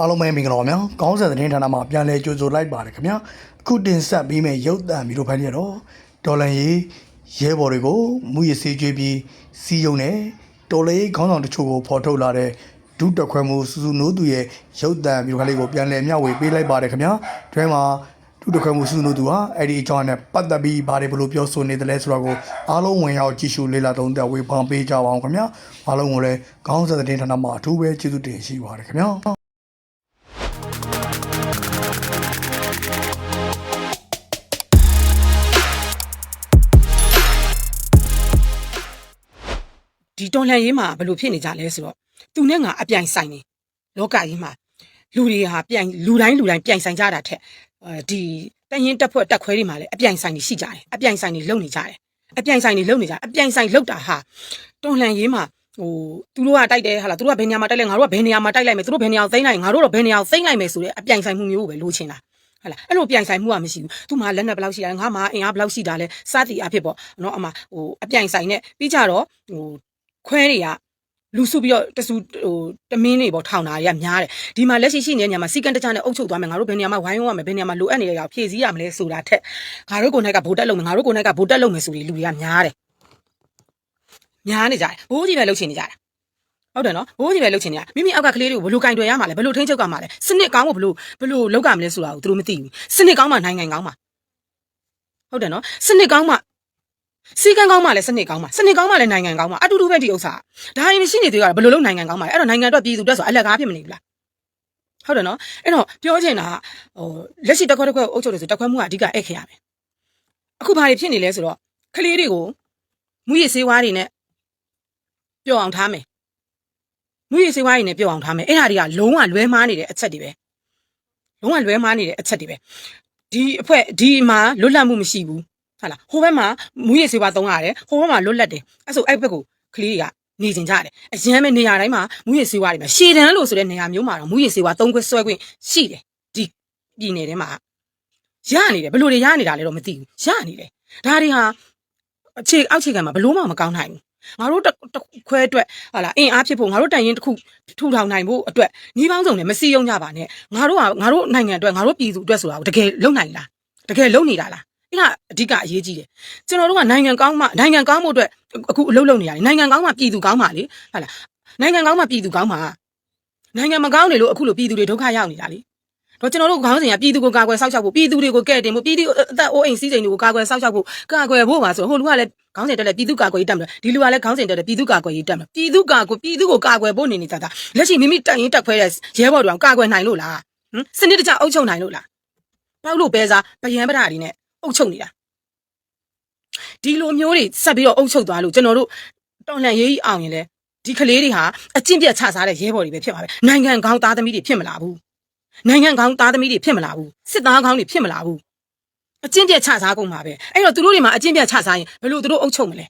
အားလုံးပဲမင်္ဂလာပါများကောင်းစံသတင်းဌာနမှာပြန်လည်ကြိုဆိုလိုက်ပါတယ်ခင်ဗျာအခုတင်ဆက်ပြီးမဲ့ရုပ်သံမီလိုဖိုင်ရတော့ဒေါ်လန်ရေးရဲဘော်တွေကိုမူရစေးကျွေးပြီးစီယုံနဲ့တော်လေးခေါင်းဆောင်တချို့ကိုဖော်ထုတ်လာတဲ့ဒုတက်ခွဲမှုစူစူနိုးသူရဲ့ရုပ်သံမီလိုဖိုင်လေးကိုပြန်လည်မျှဝေပေးလိုက်ပါတယ်ခင်ဗျာတွဲမှာဒုတက်ခွဲမှုစူစူနိုးသူဟာအဲ့ဒီအကြောင်းနဲ့ပတ်သက်ပြီးဘာတွေဘလို့ပြောဆိုနေတယ်လဲဆိုတော့ကိုအားလုံးဝင်ရောက်ကြည့်ရှုလေ့လာသုံးသပ်ဝေဖန်ပေးကြပါအောင်ခင်ဗျာအားလုံးကိုလည်းကောင်းစံသတင်းဌာနမှာအထူးပဲကျေးဇူးတင်ရှိပါတယ်ခင်ဗျာ ဒီတော်လှန်ရေးမှာဘယ်လိုဖြစ်နေကြလဲဆိုတော့သူနဲ့ငါအပြိုင်ဆိုင်နေလောကကြီးမှာလူတွေဟာပြိုင်လူတိုင်းလူတိုင်းပြိုင်ဆိုင်ကြတာထက်အဲဒီတရင်တက်ဖွဲ့တက်ခွဲတွေမှာလည်းအပြိုင်ဆိုင်နေရှိကြတယ်အပြိုင်ဆိုင်နေလုံနေကြတယ်အပြိုင်ဆိုင်နေလုံနေကြအပြိုင်ဆိုင်လုံတာဟာတော်လှန်ရေးမှာဟိုသူတို့ကတိုက်တယ်ဟာလားသူတို့ကဘယ်နေရာမှာတိုက်လဲငါတို့ကဘယ်နေရာမှာတိုက်လိုက်မယ်သူတို့ဘယ်နေရာကိုသိမ်းလိုက်ငါတို့တော့ဘယ်နေရာကိုသိမ်းလိုက်မယ်ဆိုတဲ့အပြိုင်ဆိုင်မှုမျိုးကိုပဲလိုချင်တာဟလာအဲ့လိုပြိုင်ဆိုင်မှုကမရှိဘူးသူမှလက်နဲ့ဘယ်လောက်ရှိတာလဲငါမှအင်အားဘယ်လောက်ရှိတာလဲစသည်အဖြစ်ပေါ့နော်အမဟိုအပြိုင်ဆိုင်နဲ့ပြီးကြတော့ဟို ခွဲတွေကလူစုပြီးတော့တဆူဟိုတမင်းတွေပေါ့ထောင်တာတွေကများတယ်ဒီမှာလက်ရှိရှိနေတဲ့ညမှာစီကံတကြနဲ့အုပ်ချုပ်သွားမယ်ငါတို့ဘယ်နေရာမှာဝိုင်းဝန်းရမယ်ဘယ်နေရာမှာလိုအပ်နေတဲ့ရောက်ဖြည့်ဆည်းရမလဲဆိုတာထက်ငါတို့ကိုယ်၌ကဗိုလ်တက်လုံးမယ်ငါတို့ကိုယ်၌ကဗိုလ်တက်လုံးမယ်ဆိုပြီးလူတွေကများတယ်များနေကြတယ်ဘိုးကြီးပဲလှုပ်ချင်နေကြတာဟုတ်တယ်နော်ဘိုးကြီးပဲလှုပ်ချင်နေတာမိမိအောက်ကကလေးတွေကိုဘယ်လိုကင်တွယ်ရမှာလဲဘယ်လိုထိန်းချုပ်ကမှာလဲစနစ်ကောင်းဖို့ဘယ်လိုဘယ်လိုလောက်ကမလဲဆိုတာကိုသူတို့မသိဘူးစနစ်ကောင်းမှနိုင်ငံကောင်းမှဟုတ်တယ်နော်စနစ်ကောင်းမှ စီကံကောင်းမှလည်းစနစ်ကောင်းမှစနစ်ကောင်းမှလည်းနိုင်ငံကောင်းမှအတူတူပဲဒီဥစ္စာဒါရင်မရှိနေသေးတာဘယ်လိုလုပ်နိုင်ငံကောင်းမှလဲအဲ့တော့နိုင်ငံအတွက်ပြည်သူအတွက်ဆိုအလက်ကားဖြစ်မနေဘူးလားဟုတ်တယ်နော်အဲ့တော့ပြောချင်တာကဟိုလက်ရှိတက်ခွက်တက်ခွက်အုပ်ချုပ်တယ်ဆိုတက်ခွက်မှုကအဓိကအဲ့ခဲ့ရမယ်အခုဘာတွေဖြစ်နေလဲဆိုတော့ကလေးတွေကိုမူရည်စေးဝါးတွေနဲ့ပျော့အောင်ထားမယ်မူရည်စေးဝါးတွေနဲ့ပျော့အောင်ထားမယ်အဲ့ဒါတွေကလုံးဝလွဲမားနေတဲ့အချက်တွေပဲလုံးဝလွဲမားနေတဲ့အချက်တွေပဲဒီအဖွဲဒီမှာလွတ်လပ်မှုမရှိဘူး ဟုတ်လားဟိုဘက်မှာမူရည်စေးဝါးသုံးရတယ်ဟိုဘက်မှာလွတ်လပ်တယ်အဲ့ဆိုအဲ့ဘက်ကိုကလေးတွေကနေကျင်ကြတယ်အရန်ပဲနေရာတိုင်းမှာမူရည်စေးဝါးတွေမှာရှည်တန်းလို့ဆိုတဲ့နေရာမျိုးမှာတော့မူရည်စေးဝါးသုံးခွဲဆွဲခွင့်ရှိတယ်ဒီပြည်နယ်ထဲမှာရနေတယ်ဘယ်လိုတွေရနေတာလဲတော့မသိဘူးရနေတယ်ဒါတွေဟာအခြေအောက်ခြေခံမှာဘလို့မှမကောင်းနိုင်ဘူးငါတို့တစ်တစ်ခွဲအတွက်ဟာလာအင်အားဖြစ်ဖို့ငါတို့တန်ရင်တစ်ခုထူထောင်နိုင်ဖို့အတွက်ညီးပေါင်းစုံနဲ့မစီယုံကြပါနဲ့ငါတို့ကငါတို့နိုင်ငံအတွက်ငါတို့ပြည်သူအတွက်ဆိုတာကိုတကယ်လုံနိုင်လားတကယ်လုံနေတာလား အဲ့ဒါအဓိကအရေးကြီးတယ်ကျွန်တော်တို့ကနိုင်ငံကောင်းမှနိုင်ငံကောင်းမှုအတွက်အခုအလုပ်လုပ်နေရတယ်နိုင်ငံကောင်းမှပြည်သူကောင်းမှလေဟာလာနိုင်ငံကောင်းမှပြည်သူကောင်းမှနိုင်ငံမကောင်းနေလို့အခုလိုပြည်သူတွေဒုက္ခရောက်နေတာလေတော့ကျွန်တော်တို့ခေါင်းစဉ်ကပြည်သူကိုကာကွယ်စောင့်ရှောက်ဖို့ပြည်သူတွေကိုကဲ့တင်ဖို့ပြည်သူအသက်အိုးအိမ်စီးစိမ်တွေကိုကာကွယ်စောင့်ရှောက်ဖို့ကာကွယ်ဖို့ပါဆိုဟိုလူကလည်းခေါင်းစဉ်တက်လက်ပြည်သူကာကွယ်ရေးတက်မယ်ဒီလူကလည်းခေါင်းစဉ်တက်လက်ပြည်သူကာကွယ်ရေးတက်မယ်ပြည်သူကာကွယ်ပြည်သူကိုကာကွယ်ဖို့နေနေကြတာလက်ရှိမိမိတက်ရင်တက်ခွဲတဲ့ရဲဘော်တွေကကာကွယ်နိုင်လို့လားဟမ်စနစ်တကျအုပ်ချုပ်နိုင်လို့လားပေါက်လို့ပဲစားဗယံပဒတွေနဲ့ အုပ်ချုပ်နေတာဒီလိုမျိုးတွေဆက်ပြီးတော့အုပ်ချုပ်သွားလို့ကျွန်တော်တို့တော်လှန်ရေးကြီးအောင်ရင်လေဒီကလေးတွေဟာအကျင့်ပြတ်ချစားတဲ့ရဲဘော်တွေပဲဖြစ်ပါပဲနိုင်ငံကောင်းသားသမီးတွေဖြစ်မလာဘူးနိုင်ငံကောင်းသားသမီးတွေဖြစ်မလာဘူးစစ်သားကောင်းတွေဖြစ်မလာဘူးအကျင့်ပြတ်ချစားကုန်မှာပဲအဲ့တော့သူတို့တွေမှာအကျင့်ပြတ်ချစားရင်ဘယ်လိုသူတို့အုပ်ချုပ်မလဲ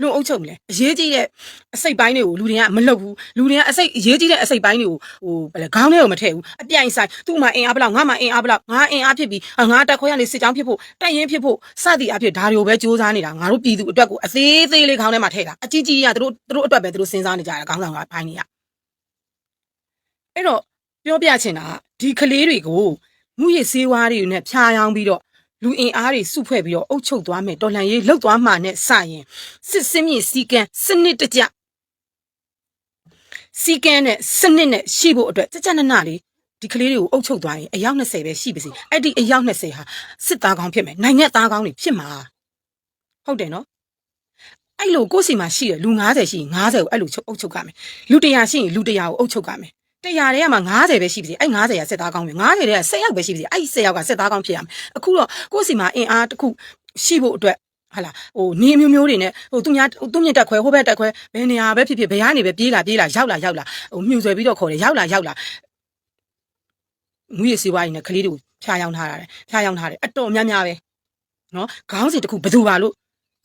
ဘယ်လိုအုပ်ချုပ်မလဲအရေးကြီးတဲ့အစိတ်ပိုင်းတွေကိုလူတွေကမလုပ်ဘူးလူတွေကအစိတ်အရေးကြီးတဲ့အစိတ်ပိုင်းတွေကိုဟိုဘယ်လဲခေါင်းထဲကိုမထည့်ဘူးအပြိုင်ဆိုင်သူ့မှာအင်အားဘလောက်ငါမှအင်အားဘလောက်ငါအင်အားဖြစ်ပြီးငါတက်ခွဲရနေစစ်ကြောင်းဖြစ်ဖို့တိုက်ရင်ဖြစ်ဖို့စသည်အဖြစ်ဒါတွေကိုပဲစူးစမ်းနေတာငါတို့ပြည်သူအတွက်ကိုအသေးသေးလေးခေါင်းထဲမှာထည့်တာအကြီးကြီးကသူတို့သူတို့အတွက်ပဲသူတို့စဉ်းစားနေကြတာခေါင်းဆောင်ကဘိုင်းနေရအဲ့တော့ပြောပြချင်တာကဒီကလေးတွေကိုမှုရည်စေးဝါးတွေနဲ့ဖြားယောင်းပြီးတော့ လူအင်အားတွေစုဖွဲ့ပြီးတော့အုပ်ချုပ်သွားမယ်တော်လှန်ရေးလှုပ်သွားမှနဲ့စရင်စစ်စင်းမြင့်စီကံစနစ်တကျစီကံနဲ့စနစ်နဲ့ရှိဖို့အတွက်ကြကြနနလေးဒီကလေးတွေကိုအုပ်ချုပ်သွားရင်အယောက်20ပဲရှိပါစေအဲ့ဒီအယောက်20ဟာစစ်သားကောင်းဖြစ်မယ်နိုင်ငံသားကောင်းတွေဖြစ်မှာဟုတ်တယ်နော်အဲ့လိုကိုယ့်စီမှာရှိတယ်လူ90ရှိရင်90ကိုအဲ့လိုချုပ်အုပ်ချုပ်ကြမယ်လူ100ရှိရင်လူ100ကိုအုပ်ချုပ်ကြမယ် တရားတွေကမှ90ပဲရှိပါစေအဲ့90ကစစ်သားကောင်းပြီ90တွေက10ယောက်ပဲရှိပါစေအဲ့10ယောက်ကစစ်သားကောင်းဖြစ်ရမယ်အခုတော့ကိုယ့်စီမှာအင်အားတစ်ခုရှိဖို့အတွက်ဟာလာဟိုနေမျိုးမျိုးတွေနဲ့ဟိုသူများသူမြင့်တက်ခွဲဟိုဘက်တက်ခွဲဘယ်နေရာပဲဖြစ်ဖြစ်ဘယ်ကနေပဲပြေးလာပြေးလာရောက်လာရောက်လာဟိုမြှူဆွဲပြီးတော့ခေါ်တယ်ရောက်လာရောက်လာငွေစီဝိုင်းနဲ့ကလေးတွေကိုဖျားယောင်းထားတာတယ်ဖျားယောင်းထားတယ်အတော်များများပဲနော်ခေါင်းစဉ်တစ်ခုဘယ်သူပါလို့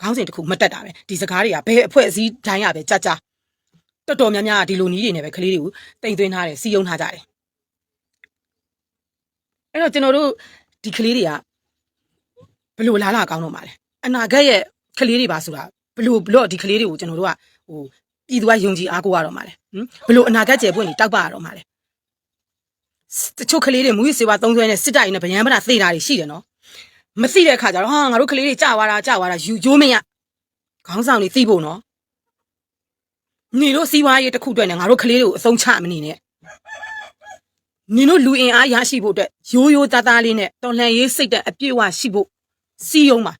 ခေါင်းစဉ်တစ်ခုမတက်တာပဲဒီစကားတွေကဘယ်အဖွဲ့အစည်းတိုင်းရပဲကြကြ တော်တော်များများကဒီလိုနီးတွေနဲ့ပဲကလေးတွေကိုတိမ်သွင်းထားတယ်စီယုံထားကြတယ်အဲ့တော့ကျွန်တော်တို့ဒီကလေးတွေကဘယ်လိုလားလာကောင်းတော့မှာလဲအနာဂတ်ရဲ့ကလေးတွေပါဆိုတာဘယ်လိုဘလို့ဒီကလေးတွေကိုကျွန်တော်တို့ကဟိုပြည်သူကယုံကြည်အားကိုးရတော့မှာလဲဟမ်ဘလို့အနာဂတ်ကျယ်ပွင့်နေတောက်ပရတော့မှာလဲတချို့ကလေးတွေမူရစေဝါသုံးဆွဲနဲ့စစ်တိုက်နဲ့ဗယံပနာသေတာတွေရှိတယ်နော်မသိတဲ့အခါကျတော့ဟာငါတို့ကလေးတွေကြာသွားတာကြာသွားတာယူကျိုးမရခေါင်းဆောင်တွေသိဖို့နော် နေတို့စီးပွားရေးတစ်ခုအတွက်နဲ့ငါတို့ကလေးတွေကိုအဆုံးချမနေနဲ့နင်တို့လူအင်အားရရှိဖို့အတွက်ရိုးရိုးသားသားလေးနဲ့တော်လှန်ရေးစိတ်တဲ့အပြည့်အဝရှိဖို့စီယုံပါ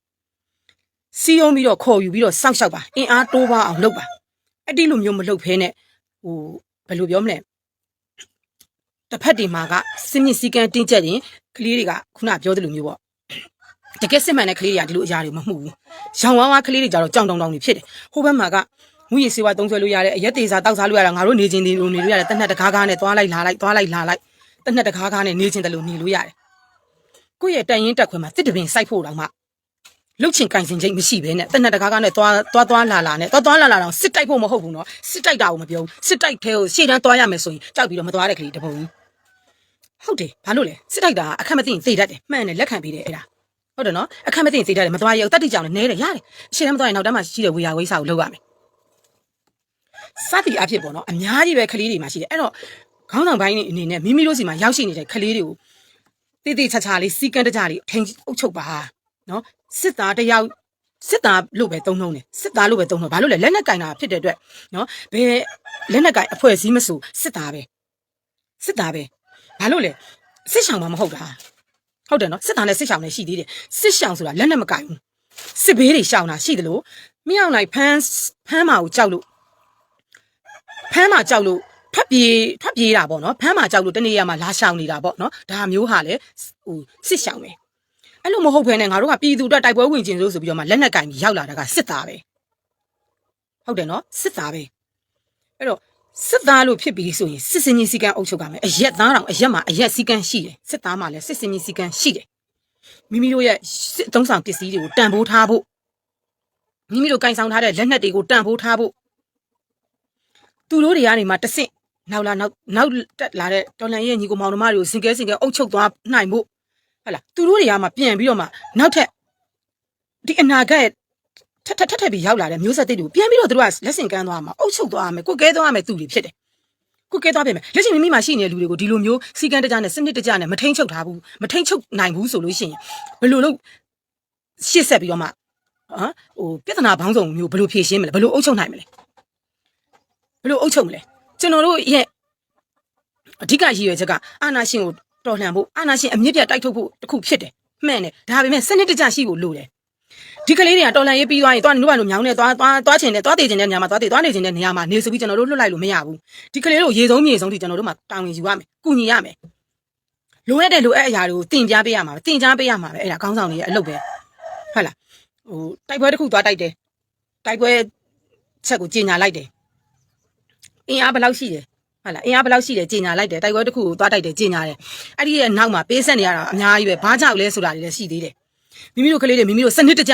စီယုံပြီးတော့ခေါ်ယူပြီးတော့စောင့်ရှောက်ပါအင်အားတိုးပါအောင်လုပ်ပါအဲ့ဒီလိုမျိုးမလုပ်ဖဲနဲ့ဟိုဘယ်လိုပြောမလဲတစ်ဖက်ဒီမှာကစစ်မြစ်စည်းကမ်းတင်းကျပ်ရင်ကလေးတွေကခုနပြောသလိုမျိုးပေါ့တကယ်စစ်မှန်တဲ့ကလေးတွေကဒီလိုအရာတွေမမှုဘူးရောင်ဝါးဝါးကလေးတွေကြတော့ကြောင်တောင်တောင်တွေဖြစ်တယ်ဟိုဘက်မှာက ငွေရစေဝါသုံးဆွဲလို့ရတဲ့အရက်သေးစားတောက်စားလို့ရတာငါတို့နေချင်းဒီလိုနေလို့ရတယ်တနက်တကားကားနဲ့သွားလိုက်လာလိုက်သွားလိုက်လာလိုက်တနက်တကားကားနဲ့နေချင်းတလို့နေလို့ရတယ်ကိုယ့်ရဲ့တန်ရင်တက်ခွဲမှာတစ်တပင်စိုက်ဖို့တော့မှလုတ်ချင်ကင်စင်ချိန်မရှိဘဲနဲ့တနက်တကားကားနဲ့သွားသွားသွားလာလာနဲ့သွားသွားလာလာတော့စစ်တိုက်ဖို့မဟုတ်ဘူးနော်စစ်တိုက်တာကိုမပြောဘူးစစ်တိုက်သေးကိုရှေ့တန်းသွားရမယ်ဆိုရင်ကြောက်ပြီးတော့မသွားတဲ့ကလေးတပုံကြီးဟုတ်တယ်ဘာလို့လဲစစ်တိုက်တာအခက်မသိရင်သိတတ်တယ်မှန်တယ်လက်ခံပြီးတယ်အဲ့ဒါဟုတ်တယ်နော်အခက်မသိရင်သိတတ်တယ်မသွားရအောင်တတိကြောင်နဲ့နဲတယ်ရတယ်ရှေ့တန်းမသွားရင်နောက်တန်းမှာရှိတဲ့ဝေယဝိစာကိုလုပ်ရမယ် စသည်အဖြစ်ပေါ့နော်အများကြီးပဲကလေးတွေမှာရှိတယ်အဲ့တော့ခေါင်းဆောင်ပိုင်းအနေနဲ့မိမိတို့စီမှာရောက်ရှိနေတဲ့ကလေးတွေကိုတည်တည်ချာချာလေးစီကံတကြလေးထိန်အုပ်ချုပ်ပါနော်စစ်သားတယောက်စစ်သားလို့ပဲသုံးနှုံးတယ်စစ်သားလို့ပဲသုံးနှုံးဘာလို့လဲလက်နက်ကင်တာဖြစ်တဲ့အတွက်နော်ဘယ်လက်နက်ကင်အဖွဲ့အစည်းမဆိုစစ်သားပဲစစ်သားပဲဘာလို့လဲစစ်ဆောင်မှမဟုတ်တာဟုတ်တယ်နော်စစ်သားနဲ့စစ်ဆောင်နဲ့ရှိသေးတယ်စစ်ဆောင်ဆိုတာလက်နက်မကင်ဘူးစစ်ဘေးတွေရှောင်တာရှိတယ်လို့မင်းအောင်လိုက်ဖမ်းဖမ်းမာကိုကြောက်လို့ ဖမ်းမာကြောက်လို့ထွက်ပြေးထွက်ပြေးတာပေါ့နော်ဖမ်းမာကြောက်လို့တနေ့ရမှာလာရှောင်နေတာပေါ့နော်ဒါမျိုးဟာလေဟိုစစ်ဆောင်ပဲအဲ့လိုမဟုတ်ဘဲနဲ့ငါတို့ကပြည်သူအတွက်တိုက်ပွဲဝင်ခြင်းလို့ဆိုပြီးတော့မှလက်နက်ကင်ပြီးရောက်လာတာကစစ်သားပဲဟုတ်တယ်နော်စစ်သားပဲအဲ့တော့စစ်သားလို့ဖြစ်ပြီးဆိုရင်စစ်စင်ကြီးစီကံအုပ်ချုပ်ကမယ်အရက်သားတောင်အရက်မှာအရက်စီကံရှိတယ်စစ်သားမှာလည်းစစ်စင်ကြီးစီကံရှိတယ်မိမိတို့ရဲ့စစ်အသုံးဆောင်ပစ္စည်းတွေကိုတန်ဖိုးထားဖို့မိမိတို့ကင်ဆောင်ထားတဲ့လက်နက်တွေကိုတန်ဖိုးထားဖို့ သူတို့တွေကနေမှတဆင့်နောက်လာနောက်နောက်တက်လာတဲ့တော်လန်ရဲ့ညီကိုမောင်နှမတွေကိုစင်ကဲစင်ကဲအုပ်ချုပ်သွားနိုင်ဖို့ဟလာသူတို့တွေကမှပြန်ပြီးတော့မှနောက်ထပ်ဒီအနာဂတ်ထပ်ထပ်ထပ်ထပ်ပြီးရောက်လာတဲ့မျိုးဆက်တွေပြန်ပြီးတော့သူတို့ကလက်ဆင့်ကမ်းသွားမှာအုပ်ချုပ်သွားမယ်ကိုကဲသွားမယ်သူတွေဖြစ်တယ်ကိုကဲသွားပြင်မယ်လက်ရှိမိမိမှာရှိနေတဲ့လူတွေကိုဒီလိုမျိုးစီကံတကြနဲ့စနစ်တကြနဲ့မထိန်ချုပ်ထားဘူးမထိန်ချုပ်နိုင်ဘူးဆိုလို့ရှိရင်ဘယ်လိုလုပ်ရှစ်ဆက်ပြီးတော့မှဟမ်ဟိုပြဿနာဘောင်းဆောင်မျိုးဘယ်လိုဖြေရှင်းမလဲဘယ်လိုအုပ်ချုပ်နိုင်မလဲ ဘယ်လိုအုပ်ချုပ်မလဲကျွန်တော်တို့ရဲ့အဓိကရည်ရွယ်ချက်ကအာနာရှင်ကိုတော်လှန်ဖို့အာနာရှင်အမြင့်ပြတ်တိုက်ထုတ်ဖို့တခုဖြစ်တယ်မှန်တယ်ဒါပေမဲ့စနစ်တကျရှိဖို့လိုတယ်ဒီကလေးတွေကတော်လှန်ရေးပြီးသွားရင်သွားနုဘာလို့မြောင်းနေသွားသွားသွားချင်တယ်သွားတည်ချင်တဲ့နေရာမှာသွားတည်သွားနေချင်တဲ့နေရာမှာနေဆိုပြီးကျွန်တော်တို့လွတ်လိုက်လို့မရဘူးဒီကလေးတို့ရေဆုံးမြေဆုံးထိကျွန်တော်တို့မှာတာဝန်ယူရမယ်ကုညီရမယ်လိုရတဲ့လိုအပ်အရာတွေကိုတင်ကြားပေးရမှာပဲတင်ကြားပေးရမှာပဲအဲ့ဒါခေါင်းဆောင်တွေရဲ့အလုပ်ပဲဟုတ်လားဟိုတိုက်ပွဲတစ်ခုသွားတိုက်တယ်တိုက်ပွဲချက်ကိုကြီးညာလိုက်တယ် အင်အားဘယ်လောက်ရှိတယ်ဟုတ်လားအင်အားဘယ်လောက်ရှိတယ်ကြီးညာလိုက်တယ်တိုက်ပွဲတစ်ခုကိုသွားတိုက်တယ်ကြီးညာတယ်အဲ့ဒီရဲ့နောက်မှာပေးဆက်နေရတာအများကြီးပဲဘာကြောက်လဲဆိုတာတွေလည်းရှိသေးတယ်မိမိတို့ကလေးတွေမိမိတို့စနစ်တကျ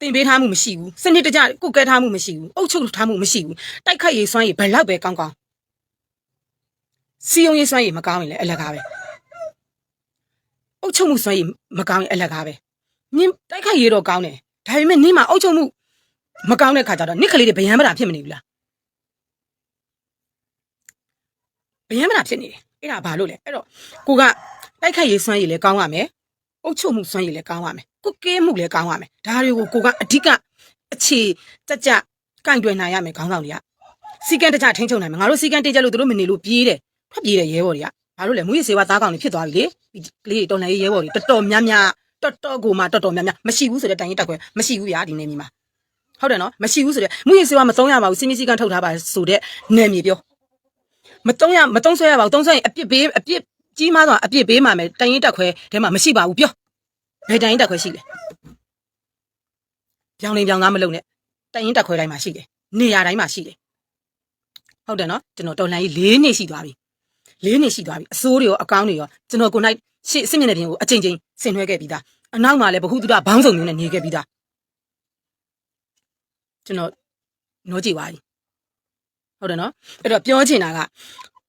တင်ပေးထားမှုမရှိဘူးစနစ်တကျကုတ်ကဲထားမှုမရှိဘူးအုပ်ချုပ်ထားမှုမရှိဘူးတိုက်ခိုက်ရေးစွမ်းရည်ဘယ်လောက်ပဲကောင်းကောင်းစီယုံရေးစွမ်းရည်မကောင်းရင်လည်းအလကားပဲအုပ်ချုပ်မှုစွမ်းရည်မကောင်းရင်အလကားပဲနင်းတိုက်ခိုက်ရေးတော့ကောင်းတယ်ဒါပေမဲ့နင်းမှာအုပ်ချုပ်မှုမကောင်းတဲ့ခါကျတော့နစ်ကလေးတွေဗယံမတာဖြစ်မနေဘူးလား အရင်မနာဖြစ်နေတယ်အဲ့ဒါဘာလို့လဲအဲ့တော့ကိုကတိုက်ခိုက်ရေးစွမ်းရည်လည်းကောင်းရမယ်အုပ်ချုပ်မှုစွမ်းရည်လည်းကောင်းရမယ်ကုကဲမှုလည်းကောင်းရမယ်ဒါတွေကိုကိုကအဓိကအခြေကြကြကန့်တွယ်နိုင်ရမယ်ခေါင်းဆောင်တွေကစီကံတကြထိန်းချုပ်နိုင်မယ်ငါတို့စီကံတင်ကြလို့တို့မနေလို့ပြေးတယ်ထွက်ပြေးတယ်ရဲဘော်တွေကဘာလို့လဲမူရစေဝါသားကောင်တွေဖြစ်သွားပြီလေဒီကလေးတွေတော်လှန်ရေးရဲဘော်တွေတော်တော်များများတော်တော်ကိုမှတော်တော်များများမရှိဘူးဆိုတဲ့တိုင်ရင်တက်ခွဲမရှိဘူးဗျာဒီနေမြေမှာဟုတ်တယ်နော်မရှိဘူးဆိုတဲ့မူရစေဝါမသုံးရပါဘူးစီမီစီကံထုတ်ထားပါဆိုတဲ့နယ်မြေပြော မတုံးရမတုံးဆွဲရပါဘူးတုံးဆွဲရင်အပြစ်ပေးအပြစ်ကြီးမားသွားအပြစ်ပေးမှမယ်တိုင်ရင်တက်ခွဲထဲမှာမရှိပါဘူးပြောဘယ်တိုင်ရင်တက်ခွဲရှိလဲပြောင်းနေပြောင်းကားမလုပ်နဲ့တိုင်ရင်တက်ခွဲတိုင်းမှာရှိတယ်နေရာတိုင်းမှာရှိတယ်ဟုတ်တယ်နော်ကျွန်တော်တော်လှန်ကြီး၄နှစ်ရှိသွားပြီ၄နှစ်ရှိသွားပြီအစိုးတွေရောအကောင်းတွေရောကျွန်တော်ကိုနိုင်ရှေ့စစ်မျက်နှာပြင်ကိုအချိန်ချင်းဆင်နွှဲခဲ့ပြီးသားအနောက်မှာလည်းဘ ഹു တုဒဘောင်းဆောင်မျိုးနဲ့နေခဲ့ပြီးသားကျွန်တော်နှောကြည့်ပါပြီ ဟုတ်တယ်နော်အဲ့တော့ပြောချင်တာက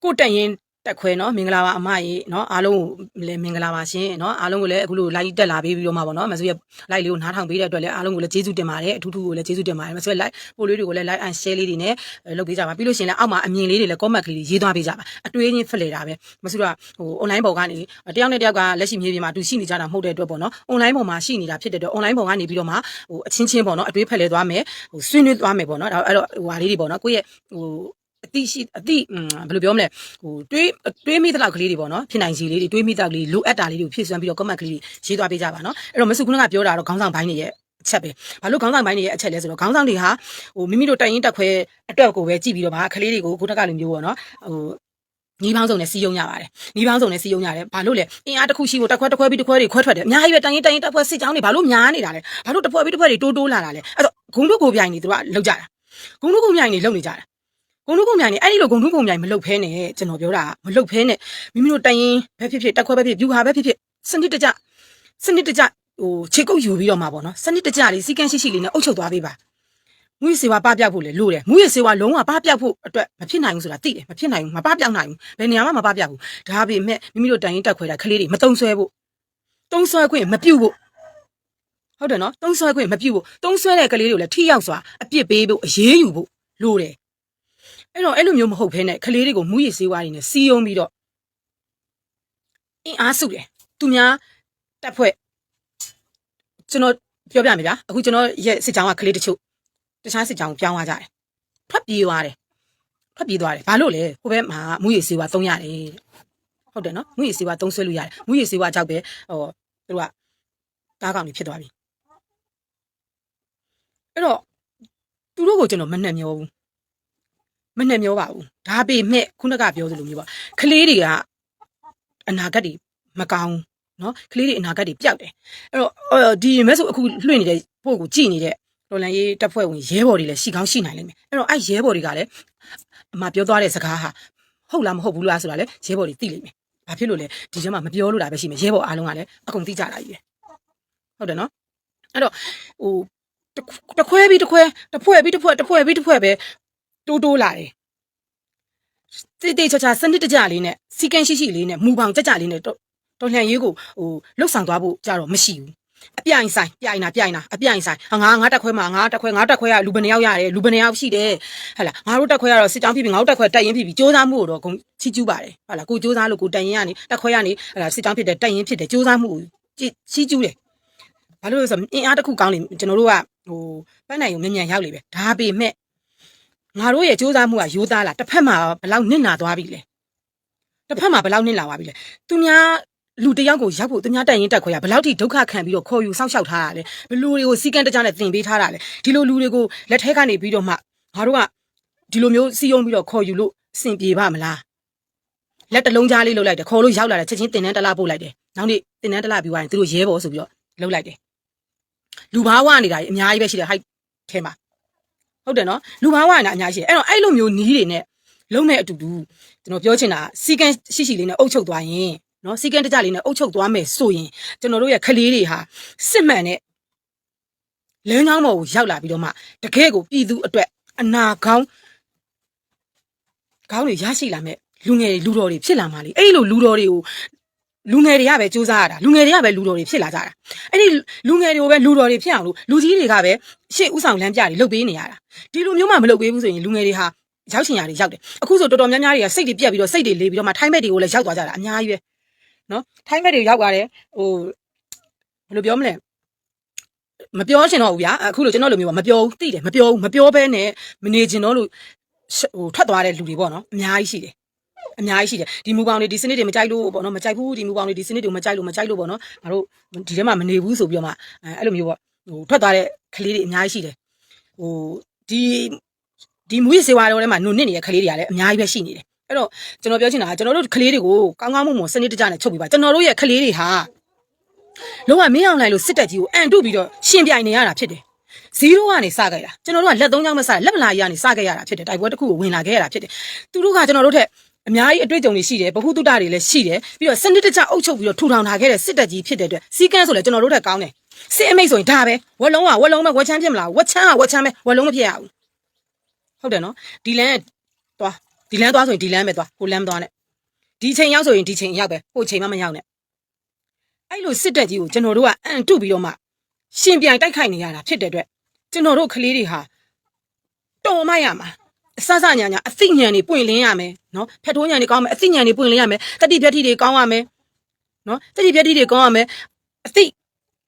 ကိုတက်ရင် တက်ခွဲเนาะမင်္ဂလာပါအမကြီးเนาะအားလုံးကိုလည်းမင်္ဂလာပါရှင်เนาะအားလုံးကိုလည်းအခုလို live တက်လာပေးပြီးတော့မှာပေါ့เนาะမဆိုရ live လေးကိုနားထောင်ပေးတဲ့အတွက်လည်းအားလုံးကိုလည်းကျေးဇူးတင်ပါတယ်အထူးထူးကိုလည်းကျေးဇူးတင်ပါတယ်မဆိုရ live ပို့လေးတွေကိုလည်း like and share လေးတွေနဲ့လုပ်ပေးကြပါပြီးလို့ရှိရင်လည်းအောက်မှာအမြင်လေးတွေလည်း comment ကလေးတွေရေးသွားပေးကြပါအတွေးချင်းဖလှယ်တာပဲမဆိုရဟို online ပေါ်ကနေတယောက်နဲ့တယောက်ကလက်ရှိမြေပြင်မှာအတူရှိနေကြတာမဟုတ်တဲ့အတွက်ပေါ့เนาะ online ပေါ်မှာရှိနေတာဖြစ်တဲ့အတွက် online ပေါ်ကနေပြီးတော့မှဟိုအချင်းချင်းပေါ့เนาะအတွေးဖလှယ်သွားမယ်ဟိုဆွေးနွေးသွားမယ်ပေါ့เนาะဒါအဲ့တော့ဟိုဟာလေးတွေပေါ့เนาะကိုယ့်ရဲ့ဟို အတိရှိအတိဘယ်လိုပြောမလဲဟိုတွေးတွေးမိတဲ့လောက်ကလေးတွေပေါ့နော်ဖြစ်နိုင်စီလေးတွေတွေးမိတဲ့ကလေးလိုအပ်တာလေးတွေကိုဖြည့်စွမ်းပြီးတော့ comment ကလေးတွေရေးသွားပေးကြပါနော်အဲ့တော့မဆုခုနကပြောတာတော့ခေါင်းဆောင်ပိုင်းတွေရဲ့အချက်ပဲဘာလို့ခေါင်းဆောင်ပိုင်းတွေရဲ့အချက်လဲဆိုတော့ခေါင်းဆောင်တွေဟာဟိုမိမိတို့တိုင်ရင်တက်ခွဲအတွက်ကိုပဲကြည့်ပြီးတော့ဗာကလေးတွေကိုခုတက်ကလိုမျိုးပေါ့နော်ဟိုညီပေါင်းစုံနဲ့စီးယုံရပါတယ်ညီပေါင်းစုံနဲ့စီးယုံရတယ်ဘာလို့လဲအင်အားတစ်ခုရှိဖို့တက်ခွဲတက်ခွဲပြီးတက်ခွဲတွေခွဲထွက်တယ်အများကြီးပဲတိုင်ရင်တိုင်ရင်တက်ခွဲစစ်ကြောင်းတွေဘာလို့များနေတာလဲဘာလို့တက်ခွဲပြီးတက်ခွဲတွေတိုးတိုးလာတာလဲအဲ့တော့ဂုံတို့ကိုပြိုင်နေသူကလောက်ကြတာဂုံတို့ကိုပြိုင်နေလောက်နေကြတာဂုံ ထုကုံမြိုင်နေအဲ့ဒီလိုဂုံထုကုံမြိုင်မလုတ်ဖဲနဲ့ကျွန်တော်ပြောတာမလုတ်ဖဲနဲ့မိမိတို့တိုင်ရင်ပဲဖြစ်ဖြစ်တက်ခွဲပဲဖြစ်ဖြူဟာပဲဖြစ်ဖြစ်စနစ်တကျစနစ်တကျဟိုခြေကုပ်ယူပြီးတော့မှာပေါ့နော်စနစ်တကျလေးစီကန်းရှိရှိလေးနဲ့အုပ်ချုပ်သွားပေးပါမူရစေဝါပပျောက်ဖို့လေလို့တယ်မူရစေဝါလုံးဝပပျောက်ဖို့အတွက်မဖြစ်နိုင်ဘူးဆိုတာသိတယ်မဖြစ်နိုင်ဘူးမပပျောက်နိုင်ဘူးဘယ်နေရာမှမပပျောက်ဘူးဒါပေမဲ့မိမိတို့တိုင်ရင်တက်ခွဲတာကလေးတွေမတုံဆွဲဖို့တုံဆွဲခွင့်မပြုတ်ဖို့ဟုတ်တယ်နော်တုံဆွဲခွင့်မပြုတ်ဖို့တုံဆွဲတဲ့ကလေးတွေကိုလည်းထိရောက်စွာအပြစ်ပေးဖို့အရေးယူဖို့လို့တယ် အဲ့တော့အဲ့လိုမျိုးမဟုတ်ဘဲနဲ့ကလေးတွေကိုမူရည်စေးဝါးတွေနဲ့စီယုံပြီးတော့အင်းအားစုတယ်သူများတက်ဖွဲ့ကျွန်တော်ပြောပြမယ်ဗျာအခုကျွန်တော်ရဲ့စစ်ကြောင်းကကလေးတချို့တခြားစစ်ကြောင်းကိုပြောင်းသွားကြတယ်ထွက်ပြေးသွားတယ်ထွက်ပြေးသွားတယ်ဘာလို့လဲဟိုဘက်မှာမူရည်စေးဝါးသုံးရတယ်ဟုတ်တယ်နော်မူရည်စေးဝါးသုံးဆွဲလို့ရတယ်မူရည်စေးဝါးကြောက်ပဲဟိုသူတို့ကကားကောင်တွေဖြစ်သွားပြီအဲ့တော့သူတို့ကိုကျွန်တော်မနှက်မျောဘူး မနှက်မျောပါဘူးဒါပေမဲ့ခုနကပြောသလိုမျိုးပေါ့ကလေးတွေကအနာဂတ်တွေမကောင်းဘူးနော်ကလေးတွေအနာဂတ်တွေပျောက်တယ်အဲ့တော့အော်ဒီမဲဆိုအခုလွှင့်နေတဲ့ပို့ကိုကြည်နေတဲ့တော်လန်ရေးတပ်ဖွဲ့ဝင်ရဲဘော်တွေလည်းရှိကောင်းရှိနိုင်လိမ့်မယ်အဲ့တော့အဲ့ရဲဘော်တွေကလည်းအမပြောသွားတဲ့စကားဟာဟုတ်လားမဟုတ်ဘူးလားဆိုတာလည်းရဲဘော်တွေသိလိမ့်မယ်ဘာဖြစ်လို့လဲဒီကျမ်းမှာမပြောလို့တာပဲရှိမယ်ရဲဘော်အားလုံးကလည်းအကုန်သိကြတာကြီးပဲဟုတ်တယ်နော်အဲ့တော့ဟိုတခွဲပြီးတခွဲတဖွဲ့ပြီးတဖွဲ့တဖွဲ့ပြီးတဖွဲ့ပဲ တိုးတိုးလာတယ် တိတိကျကျစနစ်တကျလေးနဲ့စီကံရှိရှိလေးနဲ့မူပေါင်းကြကြလေးနဲ့တော့တော်လှန်ရေးကိုဟိုလှုပ်ဆောင်သွားဖို့ကြတော့မရှိဘူးအပြိုင်ဆိုင်ပြိုင်တာပြိုင်တာအပြိုင်ဆိုင်ဟာငါငါတက်ခွဲမှာငါတက်ခွဲငါတက်ခွဲကလူဘယ်နှယောက်ရတယ်လူဘယ်နှယောက်ရှိတယ်ဟဲ့လားငါတို့တက်ခွဲကတော့စစ်ကြောင်းဖြစ်ပြီးငါတို့တက်ခွဲတက်ရင်ဖြစ်ပြီးစ조사မှုကိုတော့ဂုံချီးကျူးပါတယ်ဟုတ်လားကိုစ조사လို့ကိုတက်ရင်ကနေတက်ခွဲကနေဟဲ့လားစစ်ကြောင်းဖြစ်တယ်တက်ရင်ဖြစ်တယ်စ조사မှုကိုချီးကျူးတယ်ဘာလို့လဲဆိုတော့အင်အားတစ်ခုကောင်းနေကျွန်တော်တို့ကဟိုပန်းနိုင်ကိုမြန်မြန်ရောက်လေပဲဒါပေမဲ့ ငါတို့ရဲ့စူးစမ်းမှုကရိုးသားလားတစ်ဖက်မှာဘယ်လောက်နစ်နာသွားပြီလဲတစ်ဖက်မှာဘယ်လောက်နစ်နာသွားပြီလဲသူများလူတစ်ယောက်ကိုရောက်ဖို့သူများတက်ရင်တက်ခွဲရဘယ်လောက်ထိဒုက္ခခံပြီးတော့ခေါ်ယူစောင့်ရှောက်ထားရလဲဘယ်လူတွေကိုစီကံတကြနဲ့တင်ပေးထားတာလဲဒီလိုလူတွေကိုလက်ထဲကနေပြီးတော့မှငါတို့ကဒီလိုမျိုးစီယုံပြီးတော့ခေါ်ယူလို့အဆင်ပြေပါမလားလက်တစ်လုံးကြားလေးလှုပ်လိုက်တယ်ခေါ်လို့ရောက်လာတယ်ချက်ချင်းတင်တန်းတလားပို့လိုက်တယ်နောက်နေ့တင်တန်းတလားပြီးသွားရင်သူတို့ရဲဘော်ဆိုပြီးတော့လှုပ်လိုက်တယ်လူဘာဝနေတာကြီးအများကြီးပဲရှိတယ်ဟိုက်ထဲမှာ ဟုတ်တယ်နော်လူဘာဝနာအများကြီးရှိတယ်အဲ့တော့အဲ့လိုမျိုးနီးတွေနဲ့လုံးမဲ့အတူတူကျွန်တော်ပြောချင်တာစီကံရှိရှိလေးနဲ့အုပ်ချုပ်သွားရင်နော်စီကံတကြလေးနဲ့အုပ်ချုပ်သွားမယ်ဆိုရင်ကျွန်တော်တို့ရဲ့ကလေးတွေဟာစစ်မှန်တဲ့လမ်းကြောင်းပေါ်ကိုရောက်လာပြီးတော့မှတကယ်ကိုပြည်သူအတွက်အနာကောင်းကောင်းတွေရရှိလာမဲ့လူငယ်တွေလူတော်တွေဖြစ်လာမှာလေအဲ့လိုလူတော်တွေကို လူငယ်တွေကပဲစူးစမ်းရတာလူငယ်တွေကပဲလူတော်တွေဖြစ်လာကြတာအဲ့ဒီလူငယ်တွေကိုပဲလူတော်တွေဖြစ်အောင်လို့လူကြီးတွေကပဲရှေ့ဥဆောင်လမ်းပြတွေလုပ်ပေးနေရတာဒီလိုမျိုးမှမလုပ်ပေးဘူးဆိုရင်လူငယ်တွေဟာရောက်ချင်ရတယ်ရောက်တယ်အခုဆိုတော်တော်များများတွေကစိတ်တွေပြက်ပြီးတော့စိတ်တွေလေးပြီးတော့မှထိုင်းဘက်တွေကိုလည်းရောက်သွားကြတာအများကြီးပဲနော်ထိုင်းဘက်တွေရောက်သွားတယ်ဟိုဘယ်လိုပြောမလဲမပြောချင်တော့ဘူးဗျာအခုလိုကျွန်တော်လိုမျိုးပါမပြောဘူးသိတယ်မပြောဘူးမပြောဘဲနဲ့မနေချင်တော့လို့ဟိုထွက်သွားတဲ့လူတွေပေါ့နော်အများကြီးရှိတယ် အများကြီးရှိတယ်ဒီမူပေါင်းတွေဒီစနစ်တွေမကြိုက်လို့ပေါ့နော်မကြိုက်ဘူးဒီမူပေါင်းတွေဒီစနစ်တွေမကြိုက်လို့မကြိုက်လို့ပေါ့နော်ငါတို့ဒီထဲမှာမနေဘူးဆိုပြီးတော့မှအဲအဲ့လိုမျိုးပေါ့ဟိုထွက်သွားတဲ့ကလေးတွေအများကြီးရှိတယ်ဟိုဒီဒီမူရစေဝါတော်ထဲမှာနုနစ်နေတဲ့ကလေးတွေကလည်းအများကြီးပဲရှိနေတယ်အဲ့တော့ကျွန်တော်ပြောချင်တာကကျွန်တော်တို့ကလေးတွေကိုကောင်းကောင်းမွန်မွန်စနစ်တကျနဲ့ချုပ်ပြီးပါကျွန်တော်တို့ရဲ့ကလေးတွေဟာလုံးဝမင်းအောင်လိုက်လို့စစ်တက်ကြီးကိုအန်တုပြီးတော့ရှင်ပြိုင်နေရတာဖြစ်တယ်ဇီးရိုးကနေစခဲ့တာကျွန်တော်တို့ကလက်သုံးချောင်းမစလက်မလာကြီးကနေစခဲ့ရတာဖြစ်တယ်တိုက်ပွဲတစ်ခုကိုဝင်လာခဲ့ရတာဖြစ်တယ်သူတို့ကကျွန်တော်တို့ထက် အများကြီးအတွေ့အကြုံတွေရှိတယ်ဗဟုသုတတွေလည်းရှိတယ်ပြီးတော့စနစ်တကျအုပ်ချုပ်ပြီးတော့ထူထောင်ထားခဲ့တဲ့စစ်တက်ကြီးဖြစ်တဲ့အတွက်စီကန်းဆိုလည်းကျွန်တော်တို့ထက်ကောင်းတယ်စစ်အမိတ်ဆိုရင်ဒါပဲဝက်လုံးကဝက်လုံးပဲဝက်ချမ်းဖြစ်မလားဝက်ချမ်းကဝက်ချမ်းပဲဝက်လုံးမဖြစ်ရဘူးဟုတ်တယ်နော်ဒီလမ်းသွားဒီလမ်းသွားဆိုရင်ဒီလမ်းပဲသွားကိုလမ်းမသွားနဲ့ဒီချိန်ရောက်ဆိုရင်ဒီချိန်ရောက်ပဲဟိုချိန်မှမရောက်နဲ့အဲ့လိုစစ်တပ်ကြီးကိုကျွန်တော်တို့ကအန်တုပြီးတော့မှရှင်ပြိုင်တိုက်ခိုက်နေရတာဖြစ်တဲ့အတွက်ကျွန်တော်တို့ကလေးတွေဟာတော်မရမှာအ စစညာညာအသိဉာဏ်တွေပွင့်လင်းရမယ်နော်ဖက်ထိုးဉာဏ်တွေကောင်းမယ်အသိဉာဏ်တွေပွင့်လင်းရမယ်တတိပြတ်တိတွေကောင်းရမယ်နော်တတိပြတ်တိတွေကောင်းရမယ်အသိ